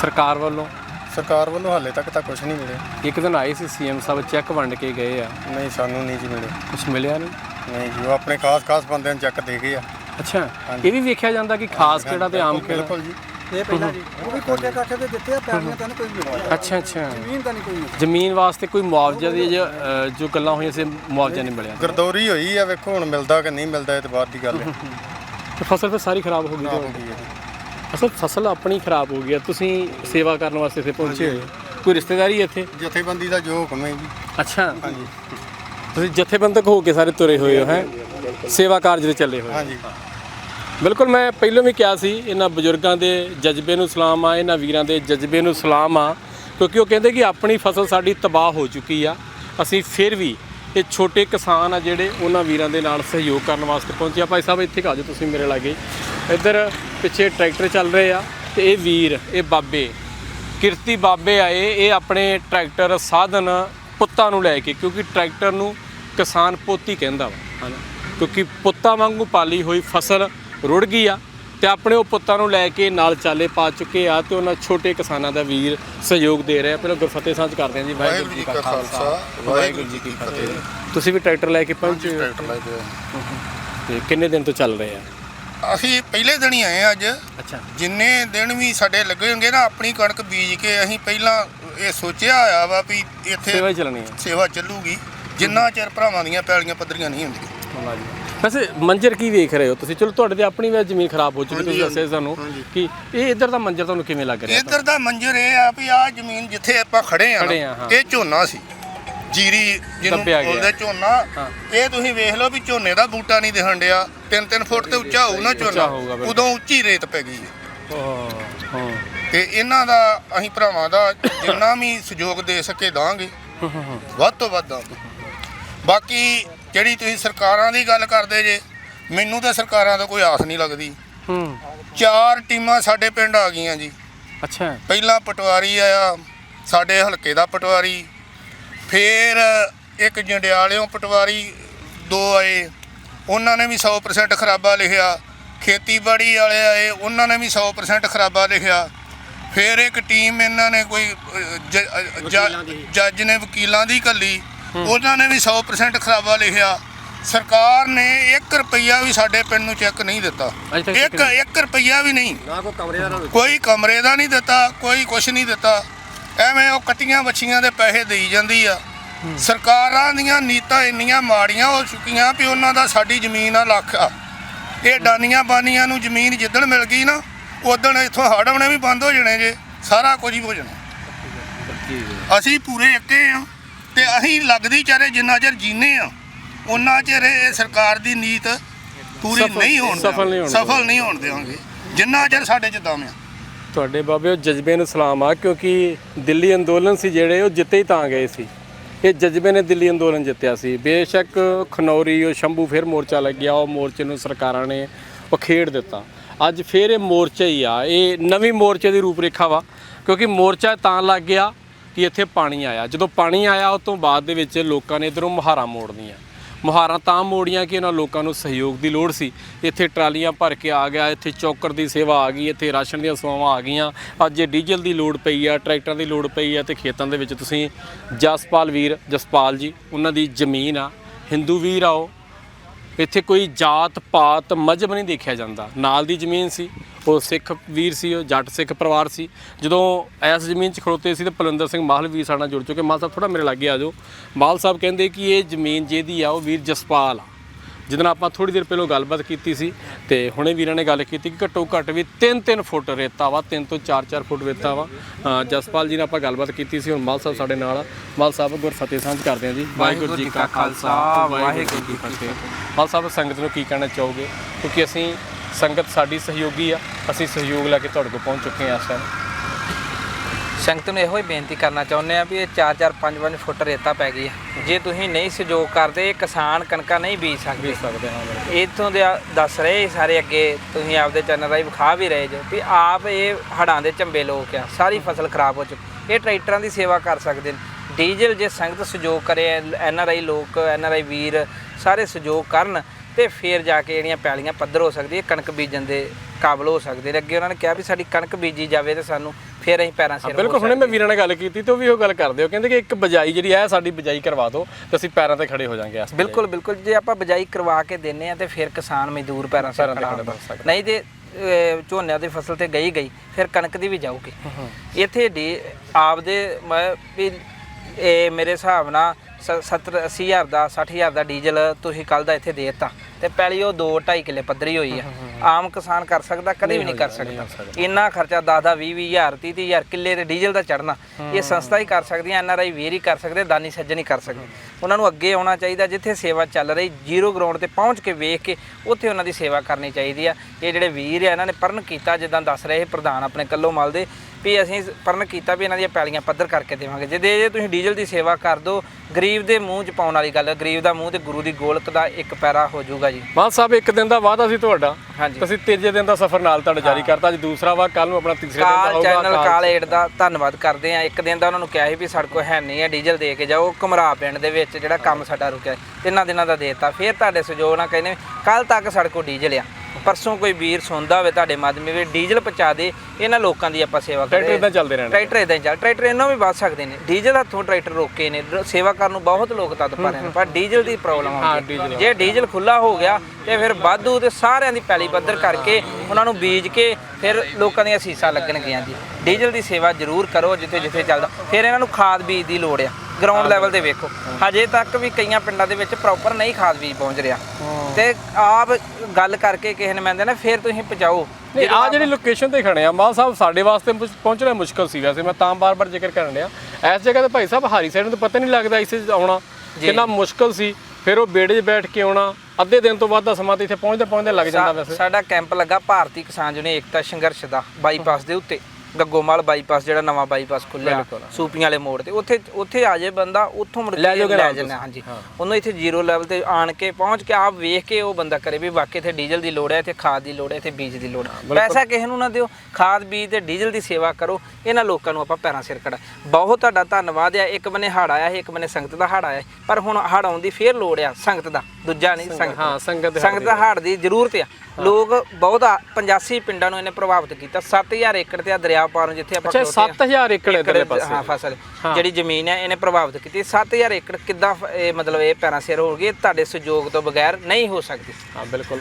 ਸਰਕਾਰ ਵੱਲੋਂ? ਸਰਕਾਰ ਵੱਲੋਂ ਹਾਲੇ ਤੱਕ ਤਾਂ ਕੁਝ ਨਹੀਂ ਮਿਲਿਆ। ਇੱਕ ਦਿਨ ਆਏ ਸੀ ਸੀਐਮ ਸਾਹਿਬ ਚੈੱਕ ਵੰਡ ਕੇ ਗਏ ਆ। ਨਹੀਂ ਸਾਨੂੰ ਨਹੀਂ ਜੀ ਮਿਲੇ। ਕੁਝ ਮਿਲਿਆ ਨਹੀਂ? ਨਹੀਂ ਜੀ ਉਹ ਆਪਣੇ ਖਾਸ ਖਾਸ ਬੰਦਿਆਂ ਨੂੰ ਚੱਕ ਦੇ ਗਏ ਆ। ਅੱਛਾ ਇਹ ਵੀ ਵੇਖਿਆ ਜਾਂਦਾ ਕਿ ਖਾਸ ਕਿਹੜਾ ਤੇ ਆਮ ਕਿਹੜਾ? ਬਿਲਕੁਲ ਜੀ। ਇਹ ਪਹਿਲਾਂ ਜੀ ਉਹ ਵੀ ਕੋਟੇ ਕਾਠੇ ਤੇ ਦਿੱਤੇ ਆ ਪੈਲੀਆਂ ਤਾਂ ਕੋਈ ਮਿਲਿਆ। ਅੱਛਾ ਅੱਛਾ। ਜ਼ਮੀਨ ਤਾਂ ਨਹੀਂ ਕੋਈ ਮਿਲੀ। ਜ਼ਮੀਨ ਵਾਸਤੇ ਕੋਈ ਮੁਆਵਜ਼ਾ ਦੀ ਜੋ, ਅ, ਜੋ ਗੱਲਾਂ ਹੋਈਆਂ ਸੀ ਮੁਆਵਜ਼ਾ ਨਹੀਂ ਮਿਲਿਆ। ਗਰਦੌਰੀ ਹੋਈ ਆ ਵੇਖੋ ਹੁਣ ਮਿਲਦਾ ਕਿ ਨਹੀਂ ਮਿਲਦਾ ਇਹ ਤਾਂ ਬਾਅਦ ਦੀ ਗੱਲ ਹੈ। ਤੇ ਫਸਲ ਫਿਰ ਸਾਰੀ ਖਰਾਬ ਹੋ ਗਈ ਖਰਾਬ ਹੋ ਤੁਹਾਡੀ ਗਈ ਹੈ ਜੀ। ਅਸਲ ਫਸਲ ਆਪਣੀ ਖਰਾਬ ਹੋ ਗਈ ਆ ਤੁਸੀਂ ਸੇਵਾ ਕਰਨ ਵਾਸਤੇ ਇੱਥੇ ਪਹੁੰਚੇ ਹੋਏ। ਹੋ। ਕੋਈ ਰਿਸ਼ਤੇਦਾਰੀ ਇੱਥੇ? ਜਥੇਬੰਦੀ ਦਾ ਜੋ ਹੁਕਮ ਹੈ ਜੀ। ਅੱਛਾ। ਹਾਂਜੀ। ਤੁਸੀਂ ਜਥੇਬੰਦਕ ਹੋ ਕੇ ਸਾਰੇ ਤੁਰੇ ਹੋਏ ਹੋ ਹੈ? ਸੇਵਾ ਕਾਰਜ ਦੇ ਚੱਲੇ ਹੋਏ ਹਾਂਜੀ। ਬਿਲਕੁਲ ਮੈਂ ਪਹਿਲਾਂ ਵੀ ਕਿਹਾ ਸੀ ਇਹਨਾਂ ਬਜ਼ੁਰਗਾਂ ਦੇ ਜਜ਼ਬੇ ਨੂੰ ਸਲਾਮ ਆ ਇਹਨਾਂ ਵੀਰਾਂ ਦੇ ਜਜ਼ਬੇ ਨੂੰ ਸਲਾਮ ਆ ਕਿਉਂਕਿ ਉਹ ਕਹਿੰਦੇ ਕਿ ਆਪਣੀ ਫਸਲ ਸਾਡੀ ਤਬਾਹ ਹੋ ਚੁੱਕੀ ਆ। ਅਸੀਂ ਫਿਰ ਵੀ ਇਹ ਛੋਟੇ ਕਿਸਾਨ ਆ ਜਿਹੜੇ ਉਹਨਾਂ ਵੀਰਾਂ ਦੇ ਨਾਲ ਸਹਿਯੋਗ ਕਰਨ ਵਾਸਤੇ ਪਹੁੰਚੇ ਆ। ਭਾਈ ਸਾਹਿਬ, ਇੱਥੇ ਕਾਜੋ ਤੁਸੀਂ ਮੇਰੇ ਲਾਗੇ। ਇੱਧਰ ਪਿੱਛੇ ਟਰੈਕਟਰ ਚੱਲ ਰਹੇ ਆ ਤੇ ਇਹ ਵੀਰ, ਇਹ ਬਾਬੇ, ਕਿਰਤੀ ਬਾਬੇ ਆਏ, ਇਹ ਆਪਣੇ ਟਰੈਕਟਰ ਸਾਧਨ ਪੁੱਤਾਂ ਨੂੰ ਲੈ ਕੇ, ਕਿਉਂਕਿ ਟਰੈਕਟਰ ਨੂੰ ਕਿਸਾਨ ਪੋਤੀ ਕਹਿੰਦਾ ਵਾ, ਹਨਾ। ਕਿਉਂਕਿ ਪੁੱਤਾਂ ਵਾਂਗੂ ਪਾਲੀ ਹੋਈ ਫਸਲ ਰੁੜ ਗਈ ਆ। ਤੇ ਆਪਣੇ ਉਹ ਪੁੱਤਾਂ ਨੂੰ ਲੈ ਕੇ ਨਾਲ ਚਾਲੇ ਪਾ ਚੁੱਕੇ ਆ ਤੇ ਉਹਨਾਂ ਛੋਟੇ ਕਿਸਾਨਾਂ ਦਾ ਵੀਰ ਸਹਿਯੋਗ ਦੇ ਰਿਹਾ। ਪਹਿਲਾਂ ਗੁਰਫਤਿਹ ਸਾਂਝ ਕਰਦੇ ਹਾਂ ਜੀ। ਵਾਹਿਗੁਰੂ ਜੀ ਕਾ ਖਾਲਸਾ। ਵਾਹਿਗੁਰੂ ਜੀ ਕੀ ਫਤਿਹ। ਤੁਸੀਂ ਵੀ ਟਰੈਕਟਰ ਲੈ ਕੇ ਪਹੁੰਚੇ ਹੋ? ਟਰੈਕਟਰ ਲੈ ਕੇ ਤੇ ਕਿੰਨੇ ਦਿਨ ਤੋਂ ਚੱਲ ਰਹੇ ਆ? ਅਸੀਂ ਪਹਿਲੇ ਦਿਨ ਹੀ ਆਏ ਅੱਜ। ਅੱਛਾ। ਜਿੰਨੇ ਦਿਨ ਵੀ ਸਾਡੇ ਲੱਗੇ ਹੋਣਗੇ ਨਾ ਆਪਣੀ ਕਣਕ ਬੀਜ ਕੇ ਅਸੀਂ ਪਹਿਲਾਂ ਇਹ ਸੋਚਿਆ ਹੋਇਆ ਵਾ ਵੀ ਇੱਥੇ ਸੇਵਾ ਚੱਲਣੀ ਹੈ ਸੇਵਾ ਚੱਲੂਗੀ। ਜਿੰਨਾ ਚਿਰ ਭਰਾਵਾਂ ਦੀਆਂ ਪੈਲੀਆਂ ਪੱਧਰੀਆਂ ਨਹੀਂ ਹੁੰਦੀਆਂ। ਵੈਸੇ ਮੰਜਰ ਕੀ ਵੇਖ ਰਹੇ ਹੋ ਤੁਸੀਂ? ਚਲੋ ਤੁਹਾਡੇ ਤੇ ਆਪਣੀ ਵੀ ਜ਼ਮੀਨ ਖਰਾਬ ਹੋ ਚੁੱਕੀ ਤੁਸੀਂ ਦੱਸਿਆ ਸਾਨੂੰ। ਕਿ ਇਹ ਇੱਧਰ ਦਾ ਮੰਜਰ ਤੁਹਾਨੂੰ ਕਿਵੇਂ ਲੱਗ ਰਿਹਾ? ਇੱਧਰ ਦਾ ਮੰਜ਼ਰ ਇਹ ਆ ਵੀ ਆ ਜ਼ਮੀਨ ਜਿੱਥੇ ਆਪਾਂ ਖੜੇ ਆ। ਇਹ ਝੋਨਾ ਸੀ। ਜੀਰੀ ਜਿਹਨੂੰ। ਬੋਲਦੇ ਝੋਨਾ। ਇਹ ਤੁਸੀਂ ਵੇਖ ਲਓ ਵੀ ਝੋਨੇ ਦਾ ਬੂਟਾ ਨਹੀਂ ਦਿਖਣ ਡਿਆ। 3-3 ਫੁੱਟ ਤੇ ਉੱਚਾ ਹੋਊ ਨਾ ਝੋਨਾ। ਉਦੋਂ ਉੱਚੀ ਰੇਤ ਪੈ ਗਈ। ਹੈ। ਤੇ ਇਹਨਾਂ ਦਾ ਅਸੀਂ ਭਰਾਵਾਂ ਦਾ ਜਿੰਨਾ ਵੀ ਸਹਿਯੋਗ ਦੇ ਸਕੇ ਦਾਂਗੇ। ਵੱਧ ਤੋਂ ਵੱਧ ਬਾਕੀ ਜਿਹੜੀ ਤੁਸੀਂ ਸਰਕਾਰਾਂ ਦੀ ਗੱਲ ਕਰਦੇ ਜੇ ਮੈਨੂੰ ਤਾਂ ਸਰਕਾਰਾਂ ਦਾ ਕੋਈ ਆਸ ਨਹੀਂ ਲੱਗਦੀ। ਹੂੰ। ਚਾਰ ਟੀਮਾਂ ਸਾਡੇ ਪਿੰਡ ਆ ਗਈਆਂ ਜੀ। ਅੱਛਾ। ਪਹਿਲਾਂ ਪਟਵਾਰੀ ਆਇਆ ਸਾਡੇ ਹਲਕੇ ਦਾ ਪਟਵਾਰੀ। ਫੇਰ ਇੱਕ ਜੰਡਿਆਲਿਓਂ ਪਟਵਾਰੀ ਦੋ ਆਏ। ਉਹਨਾਂ ਨੇ ਵੀ 100% ਖਰਾਬਾ ਲਿਖਿਆ। ਖੇਤੀਬਾੜੀ ਵਾਲੇ ਆਏ ਉਹਨਾਂ ਨੇ ਵੀ 100% ਖਰਾਬਾ ਲਿਖਿਆ। ਫਿਰ ਇੱਕ ਟੀਮ ਇਹਨਾਂ ਨੇ ਕੋਈ ਜੱਜ ਨੇ ਵਕੀਲਾਂ ਦੀ ਕੱਲੀ ਉਹਨਾਂ ਨੇ ਵੀ 100% ਖਰਾਬਾ ਲਿਖਿਆ। ਸਰਕਾਰ ਨੇ 1 ਰੁਪਈਆ ਵੀ ਸਾਡੇ ਪਿੰਡ ਨੂੰ ਚੈੱਕ ਨਹੀਂ ਦਿੱਤਾ। ਇੱਕ 1 ਰੁਪਈਆ ਵੀ ਨਹੀਂ। ਨਾ ਕੋਈ ਕਮਰੇ ਦਾ ਕੋਈ ਕਮਰੇ ਦਾ ਨਹੀਂ ਦਿੱਤਾ ਕੋਈ ਕੁਛ ਨਹੀਂ ਦਿੱਤਾ। ਐਵੇਂ ਉਹ ਕੱਟੀਆਂ ਬੱਚੀਆਂ ਦੇ ਪੈਸੇ ਦੇਈ ਜਾਂਦੀ ਆ। ਸਰਕਾਰਾਂ ਦੀਆਂ ਨੀਤਾਂ ਇੰਨੀਆਂ ਮਾੜੀਆਂ ਹੋ ਚੁੱਕੀਆਂ ਵੀ ਉਹਨਾਂ ਦਾ ਸਾਡੀ ਜ਼ਮੀਨ ਆ ਲੱਖ ਆ। ਇਹ ਡਾਨੀਆਂ ਬਾਨੀਆਂ ਨੂੰ ਜ਼ਮੀਨ ਜਿੱਦਣ ਮਿਲ ਗਈ ਨਾ ਉਦਣ ਇੱਥੋਂ ਹੜਵਣੇ ਵੀ ਬੰਦ ਹੋ ਜਾਣੇ ਜੇ ਸਾਰਾ ਕੁਝ ਹੀ ਹੋ ਜਾਣਾ। ਅਸੀਂ ਪੂਰੇ ਇੱਕੇ ਆ। ਤੇ ਅਸੀਂ ਲੱਗਦੀ ਚਾਰੇ ਜਿੰਨਾ ਚਿਰ ਜੀਨੇ ਆ ਉਹਨਾਂ ਚਿਰ ਇਹ ਸਰਕਾਰ ਦੀ ਨੀਤ ਪੂਰੀ ਨਹੀਂ ਹੋਣ ਸਫਲ ਨਹੀਂ ਹੋਣ ਦਿਆਂਗੇ। ਸਫਲ ਨਹੀਂ ਹੋਣ ਦੇਵਾਂਗੇ ਜਿੰਨਾ ਚਿਰ ਸਾਡੇ ਚ ਦਮ ਆ। ਤੁਹਾਡੇ ਬਾਬੇ ਉਹ ਜਜ਼ਬੇ ਨੂੰ ਸਲਾਮ ਆ ਕਿਉਂਕਿ ਦਿੱਲੀ ਅੰਦੋਲਨ ਸੀ ਜਿਹੜੇ ਉਹ ਜਿੱਤੇ ਹੀ ਤਾਂ ਗਏ ਸੀ। ਇਹ ਜਜ਼ਬੇ ਨੇ ਦਿੱਲੀ ਅੰਦੋਲਨ ਜਿੱਤਿਆ ਸੀ। ਬੇਸ਼ੱਕ ਖਨੌਰੀ ਉਹ ਸ਼ੰਭੂ ਫਿਰ ਮੋਰਚਾ ਲੱਗਿਆ ਉਹ ਮੋਰਚੇ ਨੂੰ ਸਰਕਾਰਾਂ ਨੇ ਉਹ ਖੇਡ ਦਿੱਤਾ। ਅੱਜ ਫਿਰ ਇਹ ਮੋਰਚਾ ਹੀ ਆ। ਇਹ ਨਵੀਂ ਮੋਰਚੇ ਦੀ ਰੂਪਰੇਖਾ ਵਾ ਕਿਉਂਕਿ ਮੋਰਚਾ ਤਾਂ ਲੱਗ ਗਿਆ ਕਿ ਇੱਥੇ ਪਾਣੀ ਆਇਆ। ਜਦੋਂ ਪਾਣੀ ਆਇਆ, ਉਸ ਤੋਂ ਬਾਅਦ ਦੇ ਵਿੱਚ ਲੋਕਾਂ ਨੇ ਇਧਰੋਂ ਮੁਹਾਰਾਂ ਮੋੜਨੀਆਂ। ਮੁਹਾਰਾਂ ਤਾਂ ਮੋੜੀਆਂ ਕਿ ਇਹਨਾਂ ਲੋਕਾਂ ਨੂੰ ਸਹਿਯੋਗ ਦੀ ਲੋੜ ਸੀ। ਇੱਥੇ ਟਰਾਲੀਆਂ ਭਰ ਕੇ ਆ ਗਿਆ, ਇੱਥੇ ਚੌਕਰ ਦੀ ਸੇਵਾ ਆ ਗਈ, ਇੱਥੇ ਰਾਸ਼ਨ ਦੀਆਂ ਸੇਵਾਵਾਂ ਆ ਗਈਆਂ। ਅੱਜ ਇਹ ਡੀਜ਼ਲ ਦੀ ਲੋੜ ਪਈ ਆ, ਟਰੈਕਟਰਾਂ ਦੀ ਲੋੜ ਪਈ ਆ ਤੇ ਖੇਤਾਂ ਦੇ ਵਿੱਚ ਤੁਸੀਂ ਜਸਪਾਲ ਵੀਰ, ਜਸਪਾਲ ਜੀ, ਉਹਨਾਂ ਦੀ ਜ਼ਮੀਨ ਆ। ਹਿੰਦੂ ਵੀਰ ਆਓ ਇੱਥੇ ਕੋਈ ਜਾਤ ਪਾਤ ਮਜ਼ਹਬ ਨਹੀਂ ਦੇਖਿਆ ਜਾਂਦਾ। ਨਾਲ ਦੀ ਜ਼ਮੀਨ ਸੀ, ਉਹ ਸਿੱਖ ਵੀਰ ਸੀ, ਉਹ ਜੱਟ ਸਿੱਖ ਪਰਿਵਾਰ ਸੀ। ਜਦੋਂ ਇਸ ਜ਼ਮੀਨ 'ਚ ਖੜੋਤੇ ਸੀ ਤੇ ਪਲੰਦਰ ਸਿੰਘ ਮਾਹਲ ਵੀਰ ਸਾਡੇ ਨਾਲ ਜੁੜ ਚੁੱਕੇ। ਮਾਲ ਸਾਹਿਬ ਥੋੜਾ ਮੇਰੇ ਲਾਗੇ ਆ ਜਾਓ। ਮਾਲ ਸਾਹਿਬ ਕਹਿੰਦੇ ਕਿ ਇਹ ਜ਼ਮੀਨ ਜਿਹਦੀ ਆ, ਉਹ ਵੀਰ ਜਸਪਾਲ ਆ। ਜਿਹਦੇ ਨਾਲ ਆਪਾਂ ਥੋੜੀ ਦੇਰ ਪਹਿਲਾਂ ਗੱਲਬਾਤ ਕੀਤੀ ਸੀ ਤੇ ਹੁਣੇ ਵੀਰਾਂ ਨੇ ਗੱਲ ਕੀਤੀ ਕਿ ਘੱਟੋ ਘੱਟ ਵੀ 3-3 ਫੁੱਟ ਰੇਤਾ ਵਾ 3 ਤੋਂ 4-4 ਫੁੱਟ ਰੇਤਾ ਵਾ। ਜਸਪਾਲ ਜੀ ਨਾਲ ਆਪਾਂ ਗੱਲਬਾਤ ਕੀਤੀ ਸੀ ਹੁਣ ਮਾਲ ਸਾਹਿਬ ਸਾਡੇ ਨਾਲ ਆ। ਮਾਲ ਸਾਹਿਬ ਗੁਰਫਤਿਹ ਸਾਂਝ ਕਰਦੇ ਆ ਜੀ। ਵਾਹਿਗੁਰੂ ਜੀ ਕਾ ਖਾਲਸਾ ਵਾਹਿਗੁਰੂ ਜੀ ਕੀ ਫਤਿਹ। ਮਾਲ ਸਾਹਿਬ ਸੰਗਤ ਨੂੰ ਕੀ ਕਹਿਣਾ ਚਾਹੋਗੇ? ਕਿਉਂਕਿ ਅਸੀਂ ਸੰਗਤ ਸਾਡੀ ਸਹਿਯੋਗੀ ਆ ਅਸੀਂ ਸਹਿਯੋਗ ਲੈ ਕੇ ਤੁਹਾਡੇ ਕੋਲ ਪਹੁੰਚ ਚੁੱਕੇ ਹਾਂ ਇਸ ਟਾਈਮ ਸੰਗਤ ਨੂੰ ਇਹੋ ਹੀ ਬੇਨਤੀ ਕਰਨਾ ਚਾਹੁੰਦੇ ਆ ਵੀ ਇਹ 4-4 5-5 ਫੁੱਟ ਰੇਤਾ ਪੈ ਗਈ ਹੈ। ਜੇ ਤੁਸੀਂ ਨਹੀਂ ਸਹਿਯੋਗ ਕਰਦੇ ਇਹ ਕਿਸਾਨ ਕਣਕਾਂ ਨਹੀਂ ਬੀਜ ਸਕਦੇ। ਵੇਖ ਸਕਦੇ ਹਾਂ। ਇਥੋਂ ਦੇ ਦੱਸ ਰਹੇ ਸਾਰੇ ਅੱਗੇ ਤੁਸੀਂ ਆਪਦੇ ਚੈਨਲ ਰਾਹੀਂ ਵਿਖਾ ਵੀ ਰਹੇ ਜੋ ਵੀ ਆਪ ਇਹ ਹੜਾਂ ਦੇ ਝੰਬੇ ਲੋਕ ਆ ਸਾਰੀ ਫਸਲ ਖਰਾਬ ਹੋ ਚੁੱਕੀ। ਇਹ ਟਰੈਕਟਰਾਂ ਦੀ ਸੇਵਾ ਕਰ ਸਕਦੇ ਨੇ। ਡੀਜ਼ਲ ਜੇ ਸੰਗਤ ਸਹਿਯੋਗ ਕਰੇ ਐਨ ਆਰ ਆਈ ਲੋਕ ਐਨ ਆਰ ਆਈ ਵੀਰ ਸਾਰੇ ਸਹਿਯੋਗ ਕਰਨ ਤੇ ਫੇਰ ਜਾ ਕੇ ਜਿਹੜੀਆਂ ਪੈਲੀਆਂ ਪੱਧਰ ਹੋ ਸਕਦੀ ਹੈ ਕਣਕ ਬੀਜਣ ਦੇ ਕਾਬਲ ਹੋ ਸਕਦੇ ਨੇ। ਅੱਗੇ ਉਹਨਾਂ ਨੇ ਕਿਹਾ ਵੀ ਸਾਡੀ ਕਣਕ ਬੀਜੀ ਜਾਵੇ ਤੇ ਸਾਨੂੰ ਫੇਰ ਅਸੀਂ ਪੈਰਾਂ ਸਿਰ ਬਿਲਕੁਲ ਹੁਣੇ ਮੈਂ ਵੀਰਾਂ ਨਾਲ ਗੱਲ ਕੀਤੀ ਤੇ ਉਹ ਵੀ ਉਹ ਗੱਲ ਕਰਦੇ ਹੋ ਕਹਿੰਦੇ ਕਿ ਇੱਕ ਬਜਾਈ ਜਿਹੜੀ ਹੈ ਸਾਡੀ ਬਜਾਈ ਕਰਵਾ ਦਿਓ ਤੇ ਅਸੀਂ ਪੈਰਾਂ ਤੇ ਖੜੇ ਹੋ ਜਾਾਂਗੇ। ਬਿਲਕੁਲ ਬਿਲਕੁਲ ਜੇ ਆਪਾਂ ਬਜਾਈ ਕਰਵਾ ਕੇ ਦਿੰਨੇ ਆ ਤੇ ਫਿਰ ਕਿਸਾਨ ਮਜ਼ਦੂਰ ਪੈਰਾਂ ਸਿਰ ਖੜਾ ਹੁੰਦਾ। ਨਹੀਂ ਤੇ ਝੋਨਿਆਂ ਦੀ ਫਸਲ ਤੇ ਗਈ ਗਈ ਫਿਰ ਕਣਕ ਦੀ ਵੀ ਜਾਊਗੀ ਇੱਥੇ ਆਪਦੇ ਵੀ ਇਹ ਮੇਰੇ ਹਿਸਾਬ ਨਾਲ 70 80000 ਦਾ 60000 ਦਾ ਡੀਜ਼ਲ ਤੁਸੀਂ ਕੱਲ ਦਾ ਇੱਥੇ ਦੇ ਦਿੱਤਾ। ਤੇ ਪਹਿਲੀ ਉਹ 2 2.5 ਕਿੱਲੇ ਪੱਧਰੀ ਹੋਈ ਆ। ਆਮ ਕਿਸਾਨ ਕਰ ਸਕਦਾ ਕਦੇ ਵੀ ਨਹੀਂ ਕਰ ਸਕਦਾ। ਇੰਨਾ ਖਰਚਾ 10 10 20 20000 30 30000 ਕਿੱਲੇ ਦੇ ਡੀਜ਼ਲ ਦਾ ਚੜਨਾ ਇਹ ਸੰਸਥਾ ਹੀ ਕਰ ਸਕਦੀਆਂ ਐਨ ਆਰ ਆਈ ਵੀਰ ਹੀ ਕਰ ਸਕਦੇ ਦਾਨੀ ਸੱਜਣ ਹੀ ਕਰ ਸਕਦੇ। ਉਹਨਾਂ ਨੂੰ ਅੱਗੇ ਆਉਣਾ ਚਾਹੀਦਾ ਜਿੱਥੇ ਸੇਵਾ ਚੱਲ ਰਹੀ ਜ਼ੀਰੋ ਗਰਾਊਂਡ ਤੇ ਪਹੁੰਚ ਕੇ ਵੇਖ ਕੇ ਉੱਥੇ ਉਹਨਾਂ ਦੀ ਸੇਵਾ ਕਰਨੀ ਚਾਹੀਦੀ ਆ। ਇਹ ਜਿਹੜੇ ਵੀਰ ਆ ਇਹਨਾਂ ਨੇ ਪਰਨ ਕੀਤਾ ਜਿੱਦਾਂ ਦੱਸ ਰਹੇ ਪ੍ਰਧਾਨ ਆਪਣੇ ਕੱਲੋ ਮਲ ਦੇ ਵੀ ਅਸੀਂ ਪਰਨ ਕੀਤਾ ਵੀ ਇਹਨਾਂ ਦੀਆਂ ਪੈਲੀਆਂ ਪੱਧਰ ਕਰਕੇ ਦੇਵਾਂਗੇ। ਜੇ ਦੇ ਜੇ ਤੁਸੀਂ ਡੀਜ਼ਲ ਦੀ ਸੇਵਾ ਕਰ ਦਿਓ ਗਰੀਬ ਦੇ ਮੂੰਹ 'ਚ ਪਾਉਣ ਵਾਲੀ ਗੱਲ ਹੈ। ਗਰੀਬ ਦਾ ਮੂੰਹ ਤੇ ਗੁਰੂ ਦੀ ਗੋਲਕ ਦਾ ਇੱਕ ਪੈਰਾ ਹੋ ਜਾਊਗਾ ਜੀ। ਮਾਨ ਸਾਹਿਬ ਇੱਕ ਦਿਨ ਦਾ ਵਾਅਦਾ ਸੀ ਤੁਹਾਡਾ। ਹਾਂਜੀ। ਤੁਸੀਂ ਤੀਜੇ ਦਿਨ ਦਾ ਸਫ਼ਰ ਨਾਲ ਤੁਹਾਡਾ ਜਾਰੀ ਕਰਤਾ। ਅੱਜ ਦੂਸਰਾ ਵਾ ਕੱਲ ਨੂੰ ਆਪਣਾ ਤੀਸਰੇ ਦਿਨ ਦਾ ਕਾਲ ਹੋਊਗਾ ਚੈਨਲ ਕਾਲ- ਏਡ ਦਾ ਧੰਨਵਾਦ ਕਰਦੇ ਆ ਇੱਕ ਦਿਨ ਦਾ ਉਹਨਾਂ ਨੂੰ ਕਿਹਾ ਸੀ ਵੀ ਸਾਡੇ ਕੋਲ ਹੈ ਨਹੀਂ ਹੈ ਡੀਜ਼ਲ ਦੇ ਕੇ ਜਾਓ। ਘਮਰਾ ਪਿੰਡ ਦੇ ਵਿੱਚ ਜਿਹੜਾ ਕੰਮ ਸਾਡਾ ਰੁਕਿਆ। ਤਿੰਨਾਂ ਦਿਨਾਂ ਦਾ ਦੇਤਾ। ਫਿਰ ਤੁਹਾਡੇ ਸਹਿਯੋਗ ਨਾਲ ਕਹਿੰਦੇ ਕੱਲ ਤੱਕ ਸਾਡੇ ਕੋਲ ਡੀਜ਼ਲ ਆ। ਪਰਸੋਂ ਕੋਈ ਵੀਰ ਸੁਣਦਾ ਹੋਵੇ ਤੁਹਾਡੇ ਮਾਧਿਅਮ ਵੀ ਡੀਜ਼ਲ ਪਹੁੰਚਾ ਦੇ ਇਹਨਾਂ ਲੋਕਾਂ ਦੀ ਆਪਾਂ ਸੇਵਾ ਟਰੈਕਟਰ ਕਰੀਏ। ਇਦਾਂ ਚੱਲਦੇ ਰਹਿਣੇ ਟਰੈਕਟਰ ਇਦਾਂ ਚੱਲ ਟਰੈਕਟਰ ਇਹਨਾਂ ਵੀ ਵੱਧ ਸਕਦੇ ਨੇ। ਡੀਜ਼ਲ ਹੱਥੋਂ ਟਰੈਕਟਰ ਰੋਕੇ ਨੇ ਰ- ਸੇਵਾ ਕਰਨ ਨੂੰ ਬਹੁਤ ਲੋਕ ਤਦ ਪਾ ਰਹੇ ਨੇ ਪਰ ਡੀਜ਼ਲ ਦੀ ਪ੍ਰੋਬਲਮ ਹੈ। ਜੇ ਡੀਜ਼ਲ ਖੁੱਲਾ ਹੋ ਗਿਆ ਤੇ ਫਿਰ ਵਾਧੂ ਤੇ ਸਾਰਿਆਂ ਦੀ ਪੈਲੀ ਪੱਧਰ ਕਰਕੇ ਉਹਨਾਂ ਨੂੰ ਬੀਜ ਕੇ ਫਿਰ ਲੋਕਾਂ ਦੀਆਂ ਸੀਸਾਂ ਲੱਗਣਗੀਆਂ ਜੀ। ਡੀਜ਼ਲ ਦੀ ਸੇਵਾ ਜ਼ਰੂਰ ਕਰੋ ਜਿੱਥੇ ਜਿੱਥੇ ਚੱਲਦਾ ਫਿਰ ਇਹਨਾਂ ਨੂੰ ਖਾਦ ਬੀਜ ਦੀ ਲੋੜ ਆ। ਗਰਾਊਂਡ ਲੈਵਲ ਤੇ ਵੇਖੋ। ਹਜੇ ਤੱਕ ਵੀ ਕਈਆਂ ਪਿੰਡਾਂ ਦੇ ਵਿੱਚ ਪ੍ਰੋਪਰ ਨਹੀਂ ਖਾਦ ਬੀਜ ਪਹੁੰਚ ਰਿਹਾ। ਤੇ ਆਪ ਗੱਲ ਕਰਕੇ ਕਿਸੇ ਨੇ ਮੰਨਦੇ ਨਾ ਫਿਰ ਤੁਸੀਂ ਪਹੁੰਚਾਓ ਨਹੀਂ ਆ ਜਿਹੜੀ ਲੋਕੇਸ਼ਨ ਤੇ ਖੜੇ ਆ ਮਾਲ ਸਾਹਿਬ ਸਾਡੇ ਵਾਸਤੇ ਪਹੁੰਚਣਾ ਮੁਸ਼ਕਲ ਸੀ ਵੈਸੇ ਮੈਂ ਤਾਂ ਬਾਰ-ਬਾਰ ਜ਼ਿਕਰ ਕਰਨ ਡਿਆ। ਇਸ ਜਗ੍ਹਾ ਤੇ ਭਾਈ ਸਾਹਿਬ ਹਾਰੀ ਸਾਈਡ ਨੂੰ ਤਾਂ ਪਤਾ ਨਹੀਂ ਲੱਗਦਾ ਇਸੇ ਆਉਣਾ। ਕਿੰਨਾ ਮੁਸ਼ਕਲ ਸੀ ਫਿਰ ਉਹ ਬੇੜੇ 'ਚ ਬੈਠ ਕੇ ਆਉਣਾ। ਅੱਧੇ ਦਿਨ ਤੋਂ ਬਾਅਦ ਦਾ ਸਮਾਂ ਤੇ ਇੱਥੇ ਪਹੁੰਚਦੇ ਪਹੁੰਚਦੇ ਲੱਗ ਜਾਂਦਾ ਵੈਸੇ। ਸਾਡਾ ਕੈਂਪ ਲੱਗਾ ਭਾਰਤੀ ਕਿਸਾਨ ਯੂਨੀਅਨ ਏਕਤਾ ਸੰਘਰਸ਼ ਦਾ ਬਾਈਪਾਸ ਦੇ ਉੱਤੇ। ਗੱਗੋਮਾਲ ਬਾਈਪਾਸ ਜਿਹੜਾ ਨਵਾਂ ਬਾਈਪਾਸ ਖੁੱਲਿਆ ਬਿਲਕੁਲ। ਸੂਪੀਆਂ ਵਾਲੇ ਮੋੜ ਤੇ। ਉੱਥੇ ਉੱਥੇ ਆ ਜੇ ਬੰਦਾ ਉੱਥੋਂ ਮੁੜ ਕੇ ਲੈ ਜਾਓਗੇ ਹਾਂਜੀ। ਉਹਨੂੰ ਇੱਥੇ ਜ਼ੀਰੋ ਲੈਵਲ ਤੇ ਆਣ ਕੇ ਪਹੁੰਚ ਕੇ ਆਪ ਵੇਖ ਕੇ ਉਹ ਬੰਦਾ ਕਰੇ ਵੀ ਵਾਕਈ ਇੱਥੇ ਡੀਜ਼ਲ ਦੀ ਲੋੜ ਹੈ ਇੱਥੇ ਖਾਦ ਦੀ ਲੋੜ ਹੈ ਇੱਥੇ ਬੀਜ ਦੀ ਲੋੜ ਹੈ। ਪੈਸਾ ਕਿਸੇ ਨੂੰ ਨਾ ਦਿਓ। ਖਾਦ ਬੀਜ ਤੇ ਡੀਜ਼ਲ ਦੀ ਸੇਵਾ ਕਰੋ। ਇਹਨਾਂ ਲੋਕਾਂ ਨੂੰ ਆਪਾਂ ਪੈਰਾਂ ਸਿਰ ਕੜਾ ਬਹੁਤ ਤੁਹਾਡਾ ਧੰਨਵਾਦ ਆ। ਇੱਕ ਬੰਨੇ ਹੜ ਆਇਆ ਸੀ ਇੱਕ ਬੰਨੇ ਸੰਗਤ ਦਾ ਹੜ ਆਇਆ ਸੀ। ਪਰ ਹੁਣ ਹੜ ਆਉਣ ਦੀ ਫੇਰ ਲੋੜ ਆ ਸੰਗਤ ਦਾ। ਦੂਜਾ ਨਹੀਂ ਸੰਗਤ ਹਾਂ, ਸੰਗਤ ਦੇ ਹੜ੍ਹ ਸੰਗਤ ਦਾ ਹੜ ਦੀ ਜ਼ਰੂਰਤ ਆ। ਲੋਕ ਬਹੁਤ ਆ- 85 ਪਿੰਡਾਂ ਨੂੰ ਇਹਨੇ ਪ੍ਰਭਾਵਿਤ ਕੀਤਾ। 7000 ਏਕੜ ਤੇ ਆ ਦਰਿਆ ਪਾਰ ਨੂੰ ਜਿੱਥੇ ਆਪਾਂ ਅੱਛਾ ਖਲੋਤੇ ਆ, 7000 ਏਕੜ ਇਧਰਲੇ ਏਕੜ, ਹਾਂ ਪਾਸੇ ਫਸਲ ਜਿਹੜੀ ਜ਼ਮੀਨ ਹੈ ਇਹਨੇ ਪ੍ਰਭਾਵਿਤ ਕੀਤੀ। 7000 ਏਕੜ ਕਿੱਦਾਂ ਇਹ ਮਤਲਬ ਇਹ ਪੈਰਾਂ ਸਿਰ ਹੋ ਗਈ ਤੁਹਾਡੇ ਸਹਿਯੋਗ ਤੋਂ ਬਗੈਰ ਨਹੀਂ ਹੋ ਸਕਦੀ। ਹਾਂ ਬਿਲਕੁਲ।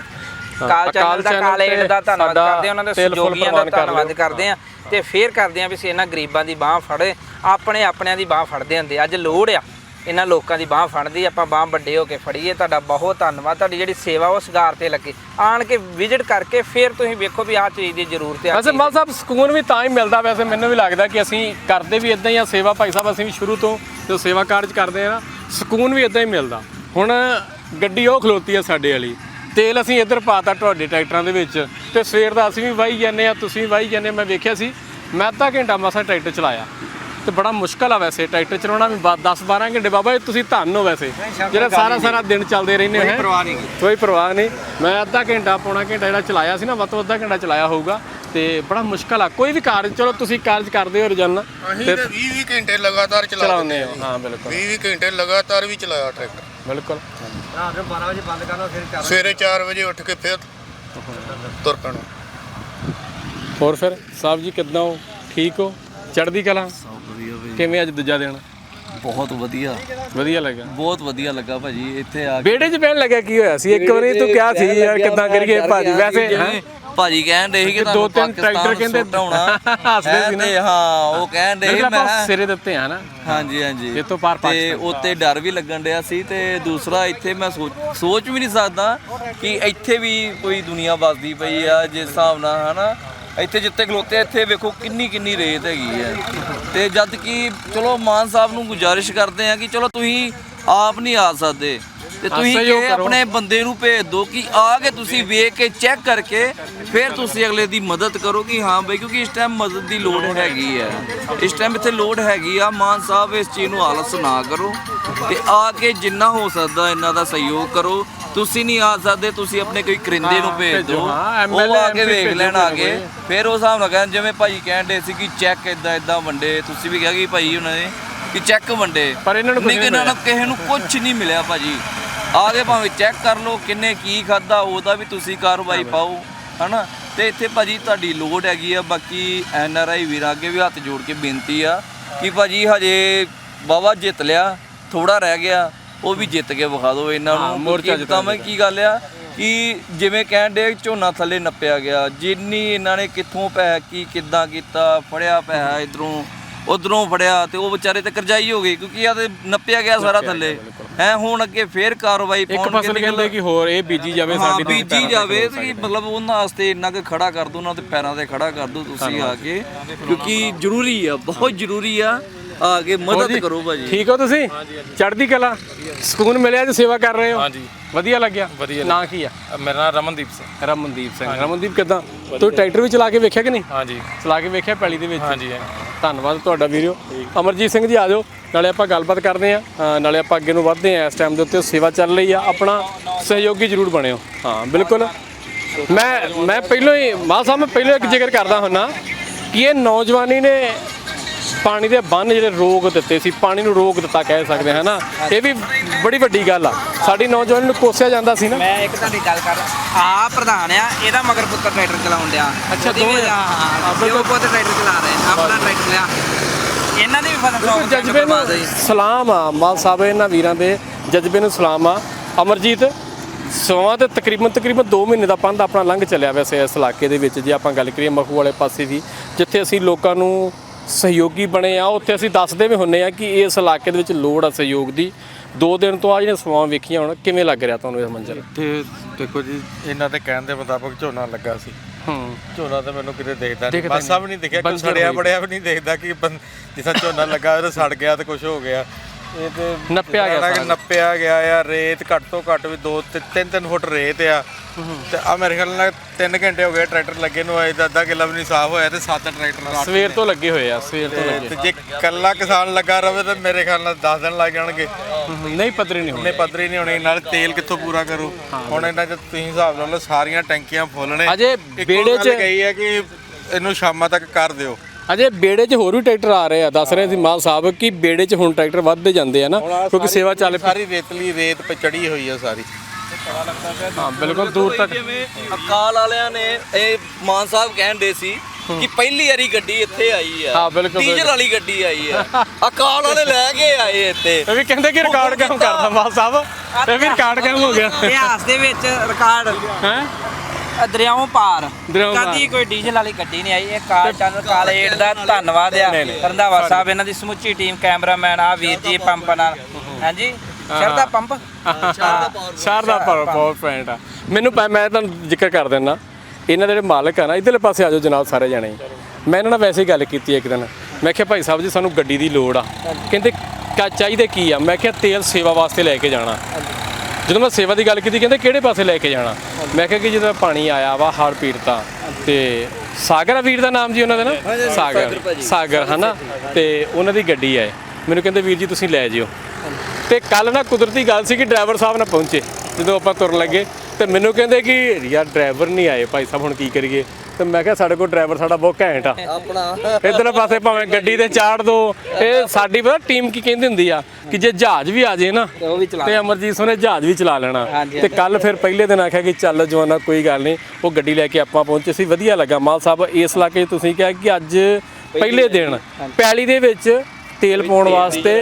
ਹਾਂ, ਕਾਲ ਚੈਨਲ ਦਾ ਕਾਲ ਏਡ ਦਾ ਧੰਨਵਾਦ ਕਰਦੇ ਆ ਉਹਨਾਂ ਦੇ ਸਹਿਯੋਗੀਆਂ ਦਾ ਧੰਨਵਾਦ। ਕਰਦੇ ਆ ਤੇ ਫੇਰ ਕਰਦੇ ਆ ਵੀ ਇਹਨਾਂ ਗਰੀਬਾਂ ਦੀ ਬਾਹ ਫੜੇ ਆਪਣੇ ਆਪਣਿਆਂ ਦੀ ਬਾਹ ਫੜਦੇ ਹੁੰਦੇ ਅੱਜ ਲੋੜ ਆ। ਇਹਨਾਂ ਲੋਕਾਂ ਦੀ ਬਾਹ ਫੜਦੀ ਆਪਾਂ ਬਾਹ ਵੱਡੇ ਹੋ ਕੇ ਫੜੀਏ ਤੁਹਾਡਾ ਬਹੁਤ ਧੰਨਵਾਦ ਤੁਹਾਡੀ ਜਿਹੜੀ ਸੇਵਾ ਉਹ ਸਗਾਰ ਤੇ ਲੱਗੇ। ਆਣ ਕੇ ਵਿਜ਼ਿਟ ਕਰਕੇ ਫੇਰ ਤੁਸੀਂ ਵੇਖੋ ਵੀ ਆਹ ਚੀਜ਼ ਦੀ ਜ਼ਰੂਰਤ ਹੈ ਵੈਸੇ ਮਾਲ ਸਾਹਿਬ ਸਕੂਨ ਵੀ ਤਾਂ ਹੀ ਮਿਲਦਾ ਵੈਸੇ ਮੈਨੂੰ ਵੀ ਲੱਗਦਾ ਕਿ ਅਸੀਂ ਕਰਦੇ ਵੀ ਇਦਾਂ ਹੀ ਆ ਸੇਵਾ ਭਾਈ ਸਾਹਿਬ ਅਸੀਂ ਵੀ ਸ਼ੁਰੂ ਤੋਂ ਜੋ ਸੇਵਾ ਕਾਰਜ ਕਰਦੇ ਆ ਨਾ ਸਕੂਨ ਵੀ ਇਦਾਂ ਹੀ ਮਿਲਦਾ। ਹੁਣ ਗੱਡੀ ਉਹ ਖਲੋਤੀ ਆ ਸਾਡੇ ਵਾਲੀ ਤੇਲ ਅਸੀਂ ਇੱਧਰ ਪਾਤਾ ਤੁਹਾਡੇ ਟਰੈਕਟਰਾਂ ਦੇ ਵਿੱਚ ਤੇ ਸਵੇਰ ਦਾ ਅਸੀਂ ਵੀ ਵਾਹੀ ਜਾਂਦੇ ਆ ਤੁਸੀਂ ਵਾਹੀ ਜਾਂਦੇ ਮੈਂ ਵੇਖਿਆ ਸੀ ਮੈਂ ਅੱਧਾ ਘੰਟਾ ਮਸਾ ਟਰੈਕਟਰ ਚਲਾਇਆ। ਤੇ ਬੜਾ ਮੁਸ਼ਕਲ ਆ ਵੈਸੇ ਟਰੈਕਟਰ ਚਲਾਉਣਾ ਵੀ 10 12 ਘੰਟੇ ਬਾਬਾ ਜੀ ਤੁਸੀਂ ਧੰਨ ਹੋ ਵੈਸੇ। ਜਿਹੜਾ ਸਾਰਾ ਸਾਰਾ ਦਿਨ ਚੱਲਦੇ ਰਹਿੰਦੇ ਹੈ ਪਰਵਾਹ ਨਹੀਂ ਕੋਈ ਪਰਵਾਹ ਨਹੀਂ। ਮੈਂ ਅੱਧਾ ਘੰਟਾ ਪੌਣਾ ਘੰਟਾ ਜਿਹੜਾ ਚਲਾਇਆ ਸੀ ਨਾ ਵੱਧ ਤੋਂ ਅੱਧਾ ਘੰਟਾ ਚਲਾਇਆ ਹੋਊਗਾ। ਤੇ ਬੜਾ ਮੁਸ਼ਕਲ ਆ। ਕੋਈ ਵੀ ਕਾਰਜ ਚਲੋ ਤੁਸੀਂ ਕਾਰਜ ਕਰਦੇ ਹੋ ਰੋਜ਼ਾਨਾ। ਅਸੀਂ ਤੇ 20 20 ਘੰਟੇ ਲਗਾਤਾਰ ਚਲਾ ਚਲਾਉਂਦੇ ਹੋ। ਹਾਂ ਬਿਲਕੁਲ। 20 20 ਘੰਟੇ ਲਗਾਤਾਰ ਵੀ ਚਲਾਇਆ ਟਰੈਕਟਰ। ਬਿਲਕੁਲ। ਰਾਤ ਨੂੰ 12 ਵਜੇ ਬੰਦ ਕਰਨਾ ਫਿਰ ਚਾਰ ਸਵੇਰੇ 4 ਵਜੇ ਉੱਠ ਕੇ ਫਿਰ ਤੁਰ ਪੈਣਾ। ਹੋਰ ਫਿਰ ਸਾਹਿਬ ਜੀ ਕਿੱਦਾਂ ਹੋ? ਠੀਕ ਹੋ? ਚੜ੍ਹਦੀ ਕਲਾ? ਵਧੀਆ ਕਿਵੇਂ ਅੱਜ ਦੂਜਾ ਦਿਨ? ਬਹੁਤ ਵਧੀਆ। ਵਧੀਆ ਲੱਗਾ। ਬਹੁਤ ਵਧੀਆ ਲੱਗਾ ਭਾਜੀ ਇੱਥੇ ਆ ਕੇ। ਬੇੜੇ 'ਚ ਬਹਿਣ ਲੱਗਾ ਕੀ ਹੋਇਆ ਸੀ? ਇੱਕ ਵਾਰੀ ਤੂੰ ਕਿਹਾ ਸੀ ਯਾਰ ਕਿੱਦਾਂ ਕਰੀਏ ਭਾਜੀ? ਵੈਸੇ ਹੈਂ? ਭਾਜੀ ਕਹਿਣ ਦੇ ਸੀ ਕਿ ਦੋ ਤੁਹਾਨੂੰ ਤਿੰਨ ਪਾਕਿਸਤਾਨ ਟਰੈਕਟਰ ਕਹਿੰਦੇ ਸੁੱਟਾਉਣਾ ਹੱਸਦੇ ਸੀ ਨਾ। ਤੇ ਹਾਂ ਉਹ ਕਹਿਣ ਦੇ ਮੈਂ ਆਪਾਂ ਸਿਰੇ ਦਿੱਤੇ ਆ ਨਾ ਹਾਂਜੀ ਹਾਂਜੀ। ਇਹ ਤੋਂ ਪਾਰ ਤੇ। ਉੱਤੇ ਡਰ ਵੀ ਲੱਗਣ ਡਿਆ ਸੀ ਤੇ ਦੂਸਰਾ ਇੱਥੇ ਮੈਂ ਸੋਚ ਸੋਚ ਵੀ ਨਹੀਂ ਸਕਦਾ ਕਿ ਇੱਥੇ ਵੀ ਕੋਈ ਦੁਨੀਆ ਵਸਦੀ ਪਈ ਆ ਜਿਸ ਹਿਸਾਬ ਨਾਲ ਹਨਾ? ਇੱਥੇ ਜਿੱਤੇ ਖਲੋਤੇ ਆ, ਇੱਥੇ ਵੇਖੋ ਕਿੰਨੀ ਕਿੰਨੀ ਰੇਤ ਹੈਗੀ ਹੈ ਤੇ ਜਦ ਕਿ ਚਲੋ ਮਾਨ ਸਾਹਿਬ ਨੂੰ ਗੁਜ਼ਾਰਿਸ਼ ਕਰਦੇ ਆ ਕਿ ਚਲੋ ਤੁਸੀਂ ਆਪ ਨਹੀਂ ਆ ਸਕਦੇ। ਤੇ ਤੁਸੀਂ ਸਹਿਯੋਗ ਕਿ ਕਰੋ। ਆਪਣੇ ਬੰਦੇ ਨੂੰ ਭੇਜ ਦਿਓ ਕਿ ਆ ਕੇ ਤੁਸੀਂ ਵੇਖ ਕੇ ਚੈੱਕ ਕਰਕੇ ਫਿਰ ਤੁਸੀਂ ਅਗਲੇ ਦੀ ਮਦਦ ਕਰੋ ਕਿ ਹਾਂ ਬਈ ਕਿਉਂਕਿ ਇਸ ਟਾਈਮ ਮਦਦ ਦੀ ਲੋੜ ਹੈਗੀ ਹੈ ਇਸ ਟਾਈਮ ਇੱਥੇ ਲੋੜ ਹੈਗੀ ਆ ਮਾਨ ਸਾਹਿਬ ਇਸ ਚੀਜ਼ ਨੂੰ ਆਲਸ ਨਾ ਕਰੋ ਤੇ ਆ ਕੇ ਜਿੰਨਾ ਹੋ ਸਕਦਾ ਇਹਨਾਂ ਦਾ ਸਹਿਯੋਗ ਕਰੋ। ਤੁਸੀਂ ਨਹੀਂ ਆ ਸਕਦੇ ਤੁਸੀਂ ਆਪਣੇ ਕੋਈ ਕਰਿੰਦੇ ਨੂੰ ਭੇਜ ਦਿਓ। ਉਹ ਆ ਕੇ ਵੇਖ ਲੈਣ ਆ ਕੇ। ਫਿਰ ਉਸ ਹਿਸਾਬ ਨਾਲ ਕਹਿੰਦੇ ਜਿਵੇਂ ਭਾਈ ਕਹਿੰਦੇ ਸੀ ਕਿ ਚੈੱਕ ਇਦਾਂ ਇਦਾਂ ਵੰਡੇ ਤੁਸੀਂ ਵੀ ਕਿਹਾ ਕਿ ਭਾਈ ਉਹਨਾਂ ਨੇ ਕਿ ਚੈੱਕ ਵੰਡੇ। ਪਰ ਇਹਨਾਂ ਨੂੰ ਇਹਨਾਂ ਨੂੰ ਕਿਸੇ ਨੂੰ ਕੁਝ ਨਹੀਂ ਮਿਲਿਆ ਭਾਜੀ। ਆ ਕੇ ਭਾਵੇਂ ਚੈੱਕ ਕਰ ਲਓ ਕਿੰਨੇ ਕੀ ਖਾਦਾ ਉਹਦਾ ਵੀ ਤੁਸੀਂ ਕਾਰਵਾਈ ਪਾਓ ਹਨਾ? ਤੇ ਇੱਥੇ ਭਾਜੀ ਤੁਹਾਡੀ ਲੋੜ ਹੈਗੀ ਆ ਬਾਕੀ ਐਨ ਆਰ ਆਈ ਵੀਰਾਂ ਅੱਗੇ ਵੀ ਹੱਥ ਜੋੜ ਕੇ ਬੇਨਤੀ ਆ ਕਿ ਭਾਜੀ ਹਜੇ ਵਾਵਾ ਜਿੱਤ ਲਿਆ ਥੋੜਾ ਰਹਿ ਗਿਆ। ਉਹ ਵੀ ਜਿੱਤ ਕੇ ਵਿਖਾ ਦਿਓ ਇਹਨਾਂ ਨੂੰ। ਮੋਰਚਾ ਕਿਉਂਕਿ ਤਾਂ ਮੈਂ ਕੀ ਗੱਲ ਆ ਕਿ ਜਿਵੇਂ ਕਹਿਣ ਦੇ ਝੋਨਾ ਥੱਲੇ ਨੱਪਿਆ ਗਿਆ ਜਿੰਨੀ ਇਹਨਾਂ ਨੇ ਕਿੱਥੋਂ ਪੈ ਕੀ ਕਿੱਦਾਂ ਕੀਤਾ ਫੜਿਆ ਪੈਸਾ ਇਧਰੋਂ ਉਧਰੋਂ ਫੜਿਆ ਤੇ ਉਹ ਵਿਚਾਰੇ ਤੇ ਕਰਜ਼ਾਈ ਹੋ ਗਈ ਕਿਉਂਕਿ ਆ ਤੇ ਨੱਪਿਆ ਗਿਆ ਸਾਰਾ ਥੱਲੇ। ਹੈ ਹੁਣ ਅੱਗੇ ਫੇਰ ਕਾਰਵਾਈ ਇੱਕ ਪਾਉਣਗੇ ਫਸਲ ਕਹਿੰਦੇ ਕਿ ਹੋਰ ਇਹ ਬੀਜੀ ਜਾਵੇ ਸਾਡੀ ਤੇ ਬੀਜੀ ਜਾਵੇ ਤੇ। ਮਤਲਬ ਉਹਨਾਂ ਵਾਸਤੇ ਇੰਨਾ ਕੁ ਖੜਾ ਕਰ ਦੋ ਉਹਨਾਂ ਦੇ ਪੈਰਾਂ ਤੇ ਖੜਾ ਕਰ ਦੋ ਤੁਸੀਂ ਆ ਕੇ। ਕਿਉਂਕਿ ਜ਼ਰੂਰੀ ਆ ਬਹੁਤ ਜ਼ਰੂਰੀ ਆ ਆ ਕੇ ਮਦਦ ਕਰੋ ਭਾਜੀ। ਠੀਕ ਹੋ ਤੁਸੀਂ? ਚੜ੍ਹਦੀ ਕਲਾ। ਸਕੂਨ ਮਿਲਿਆ ਜੀ ਸੇਵਾ ਕਰ ਰਹੇ ਹੋ? ਹਾਂਜੀ। ਵਧੀਆ ਲੱਗਿਆ? ਵਧੀਆ ਨਾਂ ਕੀ ਆ? ਮੇਰਾ ਨਾਮ ਰਮਨਦੀਪ ਸਿੰਘ। ਰਮਨਦੀਪ ਸਿੰਘ। ਰਮਨਦੀਪ ਕਿਦਾਂ? ਤੂੰ ਟਰੈਕਟਰ ਵੀ ਚਲਾ ਕੇ ਵੇਖਿਆ ਕਿ ਨਹੀਂ? ਹਾਂਜੀ। ਚਲਾ ਕੇ ਵੇਖਿਆ ਪੈਲੀ ਦੇ ਵਿੱਚ? ਹਾਂਜੀ ਹਾਂਜੀ। ਧੰਨਵਾਦ ਤੁਹਾਡਾ ਵੀਰੋ। ਅਮਰਜੀਤ ਸਿੰਘ ਜੀ ਆ ਜਾਓ। ਨਾਲੇ ਆਪਾਂ ਗੱਲਬਾਤ ਕਰਦੇ ਆ ਨਾਲੇ ਆਪਾਂ ਅੱਗੇ ਨੂੰ ਵਧਦੇ ਆ ਇਸ ਟਾਈਮ ਦੇ ਉੱਤੇ ਸੇਵਾ ਚੱਲ ਰਹੀ ਆ। ਆਪਣਾ ਸਹਿਯੋਗੀ ਜ਼ਰੂਰ ਬਣਿਓ। ਹਾਂ ਬਿਲਕੁਲ। ਮੈਂ ਮੈਂ ਪਹਿਲਾਂ ਹੀ ਮਾਲ ਸਾਹਿਬ ਮੈਂ ਪਹਿਲਾਂ ਇੱਕ ਜ਼ਿਕਰ ਕਰਦਾ ਹੁੰਨਾ ਕਿ ਇਹ ਨੌਜਵਾਨੀ ਨੇ ਪਾਣੀ ਦੇ ਬੰਨ ਜਿਹੜੇ ਰੋਕ ਦਿੱਤੇ ਸੀ ਪਾਣੀ ਨੂੰ ਰੋਕ ਦਿੱਤਾ ਕਹਿ ਸਕਦੇ ਹਾਂ ਨਾ ਇਹ ਵੀ ਬੜੀ ਵੱਡੀ ਗੱਲ ਆ। ਸਾਡੀ ਨੌਜਵਾਨ ਨੂੰ ਕੋਸਿਆ ਜਾਂਦਾ ਸੀ ਨਾ। ਮੈਂ ਇੱਕ ਤੁਹਾਡੀ ਗੱਲ ਕਰ ਆ ਪ੍ਰਧਾਨ ਆ ਇਹਦਾ ਮਗਰ ਪੁੱਤਰ ਟਰੈਕਟਰ ਚਲਾਉਣ ਡਿਆ। ਅੱਛਾ, ਦੋਵੇਂ? ਹਾਂ ਹਾਂ ਪਿਓ ਪੁੱਤ ਟਰੈਕਟਰ ਚਲਾ ਰਹੇ ਆਪਣਾ ਟਰੈਕਟਰ ਲਿਆ। ਇਹਨਾਂ ਦੀ ਵੀ ਫਸਲ ਬਿਲਕੁਲ 100% ਜਜ਼ਬੇ ਨੂੰ ਸਲਾਮ ਆ ਮਾਲ ਸਾਹਿਬ ਇਹਨਾਂ ਵੀਰਾਂ ਦੇ ਜਜ਼ਬੇ ਨੂੰ ਸਲਾਮ ਆ। ਅਮਰਜੀਤ ਸਮਾਂ ਤੇ ਤਕਰੀਬਨ ਤਕਰੀਬਨ 2 ਮਹੀਨੇ ਦਾ ਪੰਧ ਆਪਣਾ ਲੰਘ ਚੱਲਿਆ ਵੈਸੇ ਇਸ ਇਲਾਕੇ ਦੇ ਵਿੱਚ ਜੇ ਆਪਾਂ ਗੱਲ ਕਰੀਏ ਮਖੂ ਵਾਲੇ ਪਾਸੇ ਵੀ ਜਿੱਥੇ ਅਸੀਂ ਲੋਕਾਂ ਨੂੰ ਸਹਿਯੋਗੀ ਬਣੇ ਆ। ਉੱਥੇ ਅਸੀਂ ਦੱਸਦੇ ਵੀ ਹੁੰਨੇ ਆ ਕਿ ਇਸ ਇਲਾਕੇ ਦੇ ਵਿੱਚ ਲੋੜ ਆ ਸਹਿਯੋਗ ਦੀ। ਦੋ ਦਿਨ ਤੋਂ ਆ ਜਿਹੜੇ ਸਮਾਂ ਵੇਖੀਆਂ ਹੁਣ ਕਿਵੇਂ ਲੱਗ ਰਿਹਾ ਤੁਹਾਨੂੰ ਇਹ ਮੰਜ਼ਰ ਤੇ ਦੇਖੋ ਜੀ ਇਹਨਾਂ ਦੇ ਕਹਿਣ ਦੇ ਮੁਤਾਬਕ ਝੋਨਾ ਲੱਗਾ ਸੀ। ਹੂੰ। ਝੋਨਾ ਤਾਂ ਮੈਨੂੰ ਕਿਤੇ ਦੇਖਦਾ ਨਹੀਂ। ਦਿਖਦਾ ਮਾਸਾ ਨਹੀਂ। ਦਿਖਿਆ ਕੋਈ ਸੜਿਆ। ਬੜਿਆ ਵੀ ਨਹੀਂ ਦੇਖਦਾ ਕਿ ਜਿੱਦਾਂ ਝੋਨਾ ਲੱਗਾ ਉਹ ਸੜ ਗਿਆ ਤੇ ਕੁਝ ਹੋ ਗਿਆ। ਇਹ ਤੇ ਨੱਪਿਆ ਗਿਆ ਸਾਰਾ ਸਾਰਾ। ਨੱਪਿਆ ਗਿਆ ਆ ਰੇਤ ਘੱਟ ਤੋਂ ਘੱਟ ਵੀ 2 3 3 ਫੁੱਟ ਰੇਤ ਆ। ਤੇ ਆ ਮੇਰੇ ਖਿਆਲ ਨਾਲ 3 ਘੰਟੇ ਹੋ ਗਏ ਟਰੈਕਟਰ ਲੱਗੇ ਨੂੰ ਅਜੇ ਤਾਂ ਅੱਧਾ ਕਿੱਲਾ ਵੀ ਨਹੀਂ ਸਾਫ਼ ਹੋਇਆ ਤੇ 7 ਟਰੈਕਟਰ ਰੱਖ ਸਵੇਰ ਤੋਂ ਲੱਗੇ ਹੋਏ ਆ ਸਵੇਰ ਤੋਂ ਲੱਗੇ। ਤੇ ਜੇ ਕੱਲਾ ਕਿਸਾਨ ਲੱਗਾ ਰਵੇ ਤਾਂ ਮੇਰੇ ਖਿਆਲ ਨਾਲ 10 ਦਿਨ ਲੱਗ ਜਾਣਗੇ। ਨਹੀਂ ਪੱਧਰੇ ਨਹੀਂ ਉਹਨੇ ਹੋਣੇ। ਪੱਧਰੀ ਨਹੀਂ ਹੋਣੀ ਨਾਲ ਤੇਲ ਕਿੱਥੋਂ ਪੂਰਾ ਕਰੂ? ਹੁਣ ਇਹਨਾਂ ਚ ਤੁਸੀਂ ਹਿਸਾਬ ਲਾ ਲਓ ਸਾਰੀਆਂ ਟੈਂਕੀਆਂ ਫੁੱਲ ਨੇ। ਅਜੇ ਇੱਕੋ ਬੇੜੇ ਗੱਲ 'ਚ- ਗਈ ਹੈ ਕਿ ਇਹਨੂੰ ਸ਼ਾਮਾਂ ਤੱਕ ਕਰ ਦਿਓ। ਅਜੇ ਬੇੜੇ 'ਚ ਹੋਰ ਵੀ ਟਰੈਕਟਰ ਆ ਰਹੇ ਆ ਦੱਸ ਰਹੇ ਸੀ ਮਾਲ ਸਾਹਿਬ ਕਿ ਬੇੜੇ 'ਚ ਹੁਣ ਟਰੈਕਟਰ ਵੱਧਦੇ ਜਾਂਦੇ ਆ ਨਾ ਕਿਉਂਕਿ ਸੇਵਾ ਚੱਲ ਪਈ। ਸਾਰੀ ਰੇਤਲੀ ਰੇਤ ਪੇ ਚੜੀ ਹੋਈ ਆ ਸਾਰੀ। ਹਾਂ ਬਿਲਕੁਲ ਦੂਰ ਤੱਕ। ਜਿਵੇਂ ਅਕਾਲ ਵਾਲਿਆਂ ਨੇ ਇਹ ਮਾਨ ਸਾਹਿਬ ਕਹਿੰਦੇ ਸੀ ਕਿ ਪਹਿਲੀ ਵਾਰੀ ਗੱਡੀ ਇੱਥੇ ਆਈ ਆ ਹਾਂ, ਬਿਲਕੁਲ, ਡੀਜ਼ਲ। ਵਾਲੀ ਗੱਡੀ ਆਈ ਆ। ਅਕਾਲ ਵਾਲੇ ਲੈ ਕੇ ਆਏ ਇੱਥੇ। ਇਹ ਵੀ ਕਹਿੰਦੇ ਕਿ ਰਿਕਾਰਡ ਕੰਮ ਕਰਦਾ ਮਾਲ ਸਾਹਿਬ। ਇਹ ਵੀ ਰਿਕਾਰਡ ਕੰਮ ਹੋ ਗਿਆ। ਇਤਿਹਾਸ ਦੇ ਵਿੱਚ ਰਿਕਾਰਡ ਹੈ? ਦਰਿਆਓਂ ਪਾਰ। ਦਰਿਆਓਂ ਪਾਰ। ਕਦੀ ਕੋਈ ਡੀਜ਼ਲ ਵਾਲੀ ਗੱਡੀ ਨਹੀਂ ਆਈ ਇਹ ਕਾਰ ਚੈਨਲ ਕਾਲੇ ਏਡ ਦਾ ਧੰਨਵਾਦ ਆ। ਨਹੀਂ, ਨਹੀਂ। ਰੰਧਾਵਾ ਸਾਹਿਬ ਇਹਨਾਂ ਦੀ ਸਮੁੱਚੀ ਟੀਮ ਕੈਮਰਾਮੈਨ ਆ ਵੀਰ ਜੀ ਪੰਪ ਨਾਲ। ਹਾਂਜੀ? ਸ਼ਰਦਾ ਪੰਪ? ਸ਼ਹਿਰ ਦਾ ਪਾਵਰ ਪੁਆਇੰਟ ਆ। ਮੈਨੂੰ ਪ- ਮੈਂ ਤੁਹਾਨੂੰ ਜ਼ਿਕਰ ਕਰ ਦਿੰਦਾ। ਇਹਨਾਂ ਦੇ ਜਿਹੜੇ ਮਾਲਕ ਆ ਨਾ ਇਧਰਲੇ ਪਾਸੇ ਆ ਜਾਓ ਜਨਾਬ ਸਾਰੇ ਜਾਣੇ। ਮੈਂ ਇਹਨਾਂ ਨਾਲ ਵੈਸੇ ਹੀ ਗੱਲ ਕੀਤੀ ਇੱਕ ਦਿਨ। ਮੈਂ ਕਿਹਾ ਭਾਈ ਸਾਹਿਬ ਜੀ ਸਾਨੂੰ ਗੱਡੀ ਦੀ ਲੋੜ ਆ। ਕਹਿੰਦੇ ਕਾ ਚਾਹੀਦੇ ਕੀ ਆ? ਮੈਂ ਕਿਹਾ ਤੇਲ ਸੇਵਾ ਵਾਸਤੇ ਲੈ ਕੇ ਜਾਣਾ। ਜਦੋਂ ਮੈਂ ਸੇਵਾ ਦੀ ਗੱਲ ਕੀਤੀ ਕਹਿੰਦੇ ਕਿਹੜੇ ਪਾਸੇ ਲੈ ਕੇ ਜਾਣਾ? ਮੈਂ ਕਿਹਾ ਕਿ ਜਦੋਂ ਪਾਣੀ ਆਇਆ ਵਾ ਹੜ ਪੀੜਤਾ ਤੇ ਸਾਗਰ ਆ ਵੀਰ ਦਾ ਨਾਮ ਜੀ ਉਹਨਾਂ ਦਾ ਨਾ? ਸਾਗਰ ਸਾਗਰ ਹਨਾ? ਤੇ ਉਹਨਾਂ ਦੀ ਗੱਡੀ ਆਏ। ਮੈਨੂੰ ਕਹਿੰਦੇ ਵੀਰ ਜੀ ਤੁਸੀਂ ਲੈ ਜਿਓ। ਤੇ ਕੱਲ ਨਾ ਕੁਦਰਤੀ ਗੱਲ ਸੀ ਕਿ ਡਰਾਈਵਰ ਸਾਹਿਬ ਨਾ ਪਹੁੰਚੇ। ਜਦੋਂ ਆਪਾਂ ਤੁਰਨ ਲੱਗੇ ਤੇ ਮੈਨੂੰ ਕਹਿੰਦੇ ਕਿ ਯਾਰ ਡਰਾਈਵਰ ਨਹੀਂ ਆਏ ਭਾਈ ਸਾਹਿਬ ਹੁਣ ਕੀ ਕਰੀਏ? ਤੇ ਮੈਂ ਕਿਹਾ ਸਾਡੇ ਕੋਲ ਡਰਾਈਵਰ ਸਾਡਾ ਬਹੁਤ ਘੈਂਟ ਆ। ਆਪਣਾ। ਇਧਰਲੇ ਪਾਸੇ ਭਾਵੇਂ ਗੱਡੀ ਤੇ ਚਾੜ ਦੋ ਇਹ ਸਾਡੀ ਪਤਾ ਟੀਮ ਕੀ ਕਹਿੰਦੀ ਹੁੰਦੀ ਆ ਕਿ ਜੇ ਜਹਾਜ਼ ਵੀ ਆ ਜੇ ਨਾ ਉਹ ਵੀ ਚਲਾ ਤੇ ਅਮਰਜੀਤ ਸਿੰਘ ਨੇ ਜਹਾਜ਼ ਵੀ ਚਲਾ ਲੈਣਾ। ਤੇ ਕੱਲ ਫਿਰ ਪਹਿਲੇ ਦਿਨ ਆਖਿਆ ਕਿ ਚੱਲ ਜਵਾਨਾ ਕੋਈ ਗੱਲ ਨਹੀਂ ਉਹ ਗੱਡੀ ਲੈ ਕੇ ਆਪਾਂ ਪਹੁੰਚੇ ਸੀ ਵਧੀਆ ਲੱਗਾ। ਮਾਲ ਸਾਹਿਬ ਇਸ ਇਲਾਕੇ ਤੁਸੀਂ ਕਿਹਾ ਕਿ ਅੱਜ ਪਹਿਲੇ ਦਿਨ। ਪੈਲੀ ਦੇ ਵਿੱਚ ਤੇਲ ਪਾਉਣ ਵਾਸਤੇ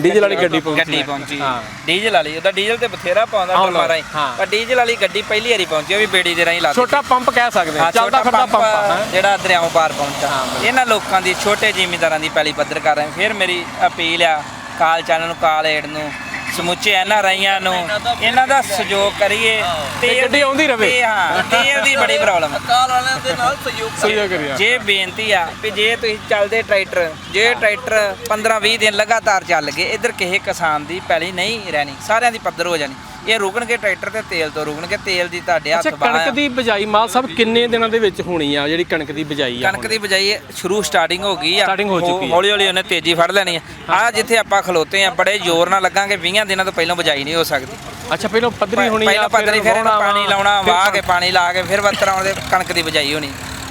ਡੀਜ਼ਲ ਵਾਲੀ ਗੱਡੀ ਪਹੁੰਚੀ ਗੱਡੀ ਪਹੁੰਚੀ। ਡੀਜ਼ਲ ਵਾਲੀ ਉਹਦਾ ਡੀਜ਼ਲ ਤੇ ਬਥੇਰਾ ਪਾਉਂਦਾ ਰਾਹੀਂ ਹਾਂ। ਪਰ ਡੀਜ਼ਲ ਵਾਲੀ ਗੱਡੀ ਪਹਿਲੀ ਵਾਰੀ ਪਹੁੰਚੀ ਉਹ ਵੀ ਬੇੜੀ ਦੇ ਰਾਹੀਂ ਲਾ ਛੋਟਾ ਪੰਪ ਕਹਿ ਸਕਦੇ ਹਾਂ। ਚੱਲਦਾ ਫਿਰਦਾ ਪੰਪ। ਜਿਹੜਾ ਦਰਿਆਓਂ ਪਾਰ ਪਹੁੰਚਾ ਇਹਨਾਂ ਲੋਕਾਂ ਦੀ ਛੋਟੇ ਜ਼ਿਮੀਂਦਾਰਾਂ ਦੀ ਪੈਲੀ ਪੱਧਰ ਕਰ ਰਹੇ ਫਿਰ ਮੇਰੀ ਅਪੀਲ ਆ ਕਾਲ ਚੈਨਲ ਨੂੰ ਕਾਲ ਏਡ ਨੂੰ ਸਮੁੱਚੇ ਐਨ ਆਰ ਆਈਆਂ ਨੂੰ ਇਹਨਾਂ ਦਾ ਸਹਿਯੋਗ ਕਰੀਏ ਤੇ ਗੱਡੀ ਆਉਂਦੀ ਰਵੇ। ਤੇ ਹਾਂ ਤੇਲ ਦੀ ਬੜੀ ਪ੍ਰੋਬਲਮ ਅਕਾਲ ਵਾਲਿਆਂ ਦੇ ਨਾਲ ਸਹਿਯੋਗ ਸਹੀ ਕਰਿਆ। ਜੇ ਬੇਨਤੀ ਆ ਵੀ ਜੇ ਤੁਸੀਂ ਚੱਲਦੇ ਟਰੈਕਟਰ ਜੇ ਟਰੈਕਟਰ 15 20 ਦਿਨ ਲਗਾਤਾਰ ਚੱਲ ਗਏ ਇੱਧਰ ਕਿਸੇ ਕਿਸਾਨ ਦੀ ਪੈਲੀ ਨਹੀਂ ਰਹਿਣੀ ਸਾਰਿਆਂ ਦੀ ਪੱਧਰ ਹੋ ਜਾਣੀ। ਇਹ ਰੁਕਣਗੇ ਟਰੈਕਟਰ ਤੇ ਤੇਲ ਤੋਂ ਰੁਕਣਗੇ ਤੇਲ ਦੀ ਤੁਹਾਡੇ ਅੱਛਾ ਹੱਥ ਬਾਹਰ ਕਣਕ ਦੀ ਬਜਾਈ ਮਾਲ ਸਾਹਿਬ ਕਿੰਨੇ ਦਿਨਾਂ ਦੇ ਵਿੱਚ ਹੋਣੀ ਆ ਜਿਹੜੀ ਕਣਕ ਦੀ ਬਜਾਈ ਆ ਕਣਕ ਦੀ ਬਜਾਈ ਸ਼ੁਰੂ ਸਟਾਰਟਿੰਗ ਹੋ ਗਈ ਆ। Starting ਹੋ ਚੁੱਕੀ ਆ। ਹੌਲੀ ਹੌਲੀ ਉਹਨੇ ਤੇਜ਼ੀ ਫੜ ਲੈਣੀ ਆ। ਆ ਜਿੱਥੇ ਆਪਾਂ ਖਲੋਤੇ ਆ ਬੜੇ ਜ਼ੋਰ ਨਾਲ ਲੱਗਾਂਗੇ 20 ਦਿਨਾਂ ਤੋਂ ਪਹਿਲਾਂ ਬਜਾਈ ਨਹੀਂ ਹੋ ਸਕਦੀ। ਅੱਛਾ ਪਹਿਲਾਂ ਪੱਧਰੀ ਹੋਣੀ ਆ ਪਹਿਲਾਂ ਪੱਧਰੀ ਫਿਰ ਪਾਣੀ ਲਾਉਣਾ ਵਾਹ ਕੇ ਪਾਣੀ ਲਾ ਕੇ ਫਿਰ ਵੱਤਰ ਆਉਣ ਦੇ ਕਣਕ ਦੀ ਬਜਾਈ ਹੋਣੀ।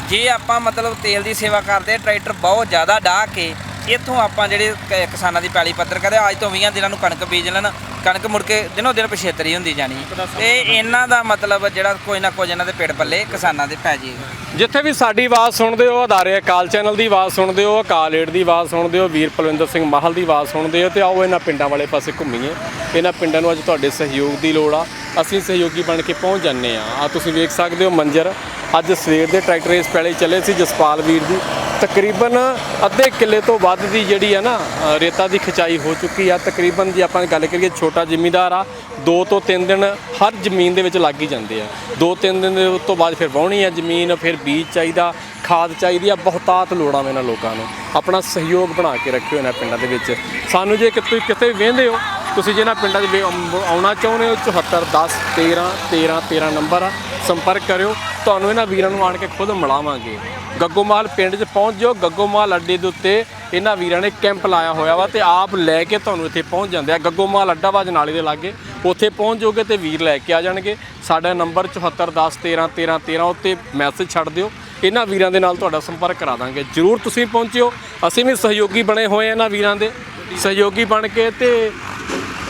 ਜੇ ਆਪਾਂ ਮਤਲਬ ਤੇਲ ਦੀ ਸੇਵਾ ਕਰਦੇ ਟਰੈਕਟਰ ਬਹੁਤ ਜ਼ਿਆਦਾ ਡਾਹ ਕੇ ਇੱਥੋਂ ਆਪਾਂ ਜਿਹੜੇ ਕਿਸਾਨਾਂ ਦੀ ਪੈਲੀ ਪੱਧਰ ਕਰਦੇ ਅੱਜ ਤੋਂ 20 ਦਿਨਾਂ ਨੂੰ ਕਣਕ ਬੀਜ ਲੈਣ ਕਣਕ ਮੁੜ ਕੇ ਦਿਨੋ ਦਿਨ ਪਛੇਤਰੀ ਹੁੰਦੀ ਜਾਣੀ। ਤੇ ਇਹਨਾਂ ਦਾ ਮਤਲਬ ਜਿਹੜਾ ਕੋਈ ਨਾ ਕੁਝ ਇਹਨਾਂ ਦੇ ਪੇੜ ਪੱਲੇ ਕਿਸਾਨਾਂ ਦੇ ਪੈ ਜਾਏਗਾ ਜਿੱਥੇ ਵੀ ਸਾਡੀ ਆਵਾਜ਼ ਸੁਣਦੇ ਹੋ, ਅਦਾਰੇ ਅਕਾਲ ਚੈਨਲ ਦੀ ਆਵਾਜ਼ ਸੁਣਦੇ ਹੋ, ਅਕਾਲ ਏਡ ਦੀ ਆਵਾਜ਼ ਸੁਣਦੇ ਹੋ, ਵੀਰ ਪਲਵਿੰਦਰ ਸਿੰਘ ਮਾਹਲ ਦੀ ਆਵਾਜ਼ ਸੁਣਦੇ ਹੋ, ਤੇ ਆਓ ਇਹਨਾਂ ਪਿੰਡਾਂ ਵਾਲੇ ਪਾਸੇ ਘੁੰਮੀਏ। ਇਹਨਾਂ ਪਿੰਡਾਂ ਨੂੰ ਅੱਜ ਤੁਹਾਡੇ ਸਹਿਯੋਗ ਦੀ ਲੋੜ ਆ। ਅਸੀਂ ਸਹਿਯੋਗੀ ਬਣ ਕੇ ਪਹੁੰਚ ਜਾਂਦੇ ਆ ਆ ਤੁਸੀਂ ਵੇਖ ਸਕਦੇ ਹੋ ਮੰਜ਼ਰ। ਅੱਜ ਸਵੇਰ ਦੇ ਟਰੈਕਟਰ ਇਸ ਪਹਿਲੇ ਚੱਲੇ ਸੀ ਜਸਪਾਲ ਵੀਰ ਦੀ ਤਕਰੀਬਨ ਅੱਧੇ ਕਿੱਲੇ ਤੋਂ ਵੱਧ ਦੀ ਜਿਹੜੀ ਆ ਨਾ ਰੇਤਾ ਦੀ ਖਿਚਾਈ ਹੋ ਚੁੱਕੀ ਆ। ਤਕਰੀਬਨ ਜੇ ਆਪਾਂ ਗੱਲ ਕਰੀਏ ਛੋਟਾ ਜ਼ਿਮੀਂਦਾਰ ਆ, ਦੋ ਤੋਂ ਤਿੰਨ ਦਿਨ ਹਰ ਜ਼ਮੀਨ ਦੇ ਵਿੱਚ ਲੱਗ ਹੀ ਜਾਂਦੇ ਆ। ਦੋ ਤਿੰਨ ਦਿਨ ਦੇ ਤੋਂ ਬਾਅਦ ਫਿਰ ਵਾਹੁਣੀ ਆ ਜ਼ਮੀਨ, ਫਿਰ ਬੀਜ ਚਾਹੀਦਾ, ਖਾਦ ਚਾਹੀਦੀ ਆ, ਬਹੁਤਾਤ ਲੋੜਾਂ ਇਹਨਾਂ ਲੋਕਾਂ ਨੂੰ। ਆਪਣਾ ਸਹਿਯੋਗ ਬਣਾ ਕੇ ਰੱਖਿਓ ਇਹਨਾਂ ਪਿੰਡਾਂ ਦੇ ਵਿੱਚ। ਸਾਨੂੰ ਜੇ ਕਿ ਤੁਸੀਂ ਕਿਤੇ ਵੀ ਵੇਂਦੇ ਹੋ, ਤੁਸੀਂ ਜਿਹਨਾਂ ਪਿੰਡਾਂ 'ਚ ਆਉਣਾ ਚਾਹੁੰਦੇ ਹੋ 74 10 13 13 13 ਨੰਬਰ ਆ, ਸੰਪਰਕ ਕਰਿਓ। ਤੁਹਾਨੂੰ ਇਹਨਾਂ ਵੀਰਾਂ ਨੂੰ ਆਣ ਕੇ ਖੁਦ ਮਿਲਾਵਾਂਗੇ। ਗੱਗੋਮਾਲ ਪਿੰਡ 'ਚ ਪਹੁੰਚ ਜਾਓ। ਗੱਗੋਮਾਲ ਅੱਡੇ ਦੇ ਉੱਤੇ ਇਹਨਾਂ ਵੀਰਾਂ ਨੇ ਕੈਂਪ ਲਾਇਆ ਹੋਇਆ ਵਾ ਤੇ ਆਪ ਲੈ ਕੇ ਤੁਹਾਨੂੰ ਇੱਥੇ ਪਹੁੰਚ ਜਾਂਦੇ ਆ। ਗੱਗੋਮਾਲ ਅੱਡਾਬਾਜ਼ ਨਾਲੀ ਦੇ ਲਾਗੇ। ਉੱਥੇ ਪਹੁੰਚ ਜਾਓਗੇ ਤੇ ਵੀਰ ਲੈ ਕੇ ਆ ਜਾਣਗੇ। ਸਾਡਾ ਨੰਬਰ 7410 13 13 13 ਉੱਤੇ ਮੈਸੇਜ ਛੱਡ ਦਿਓ। ਇਹਨਾਂ ਵੀਰਾਂ ਦੇ ਨਾਲ ਤੁਹਾਡਾ ਸੰਪਰਕ ਕਰਾ ਦਾਂਗੇ। ਜਰੂਰ ਤੁਸੀਂ ਪਹੁੰਚਿਓ। ਅਸੀਂ ਵੀ ਸਹਿਯੋਗੀ ਬਣੇ ਹੋਏ ਆ ਇਹਨਾਂ ਵੀਰਾਂ ਦੇ। ਸਹਿਯੋਗੀ ਬਣ ਕੇ ਤੇ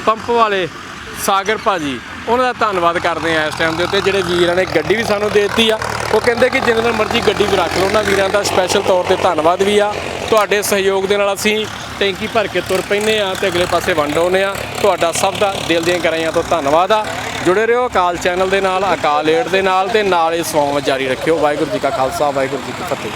ਪੰਪ ਵਾਲੇ ਸਾਗਰ ਭਾਜੀ, ਉਹਨਾਂ ਦਾ ਧੰਨਵਾਦ ਕਰਦੇ ਆ ਇਸ ਟਾਈਮ ਦੇ ਉੱਤੇ। ਜਿਹੜੇ ਵੀਰਾਂ ਨੇ ਗੱਡੀ ਵੀ ਸਾਨੂੰ ਦੇ ਦਿੱਤੀ ਆ। ਉਹ ਕਹਿੰਦੇ ਕਿ ਜਿੰਨੇ ਦਿਨ ਮਰਜ਼ੀ ਗੱਡੀ ਵੀ ਰੱਖ ਲਓ, ਉਹਨਾਂ ਵੀਰਾਂ ਦਾ ਸਪੈਸ਼ਲ ਤੌਰ ਤੇ ਧੰਨਵਾਦ ਵੀ ਆ। ਤੁਹਾਡੇ ਸਹਿਯੋਗ ਦੇ ਨਾਲ ਅਸੀਂ ਟੈਂਕੀ ਭਰ ਕੇ ਤੁਰ ਪੈਂਦੇ ਆ ਤੇ ਅਗਲੇ ਪਾਸੇ ਵੰਡ ਆਉਂਦੇ ਆ। ਤੁਹਾਡਾ ਸਭ ਦਾ ਦਿਲ ਦੀਆਂ ਗਹਿਰਾਈਆਂ ਤੋਂ ਧੰਨਵਾਦ ਆ। ਜੁੜੇ ਰਹੋ ਅਕਾਲ ਚੈਨਲ ਦੇ ਨਾਲ, ਅਕਾਲ ਏਡ ਦੇ ਨਾਲ ਤੇ ਨਾਲ ਇਹ ਸੌਂਗ ਜਾਰੀ ਰੱਖਿਓ। ਵਾਹਿਗੁਰੂ ਜੀ ਕਾ ਖਾਲਸਾ, ਵਾਹਿਗੁਰੂ ਜੀ ਕੀ ਫਤਿਹ।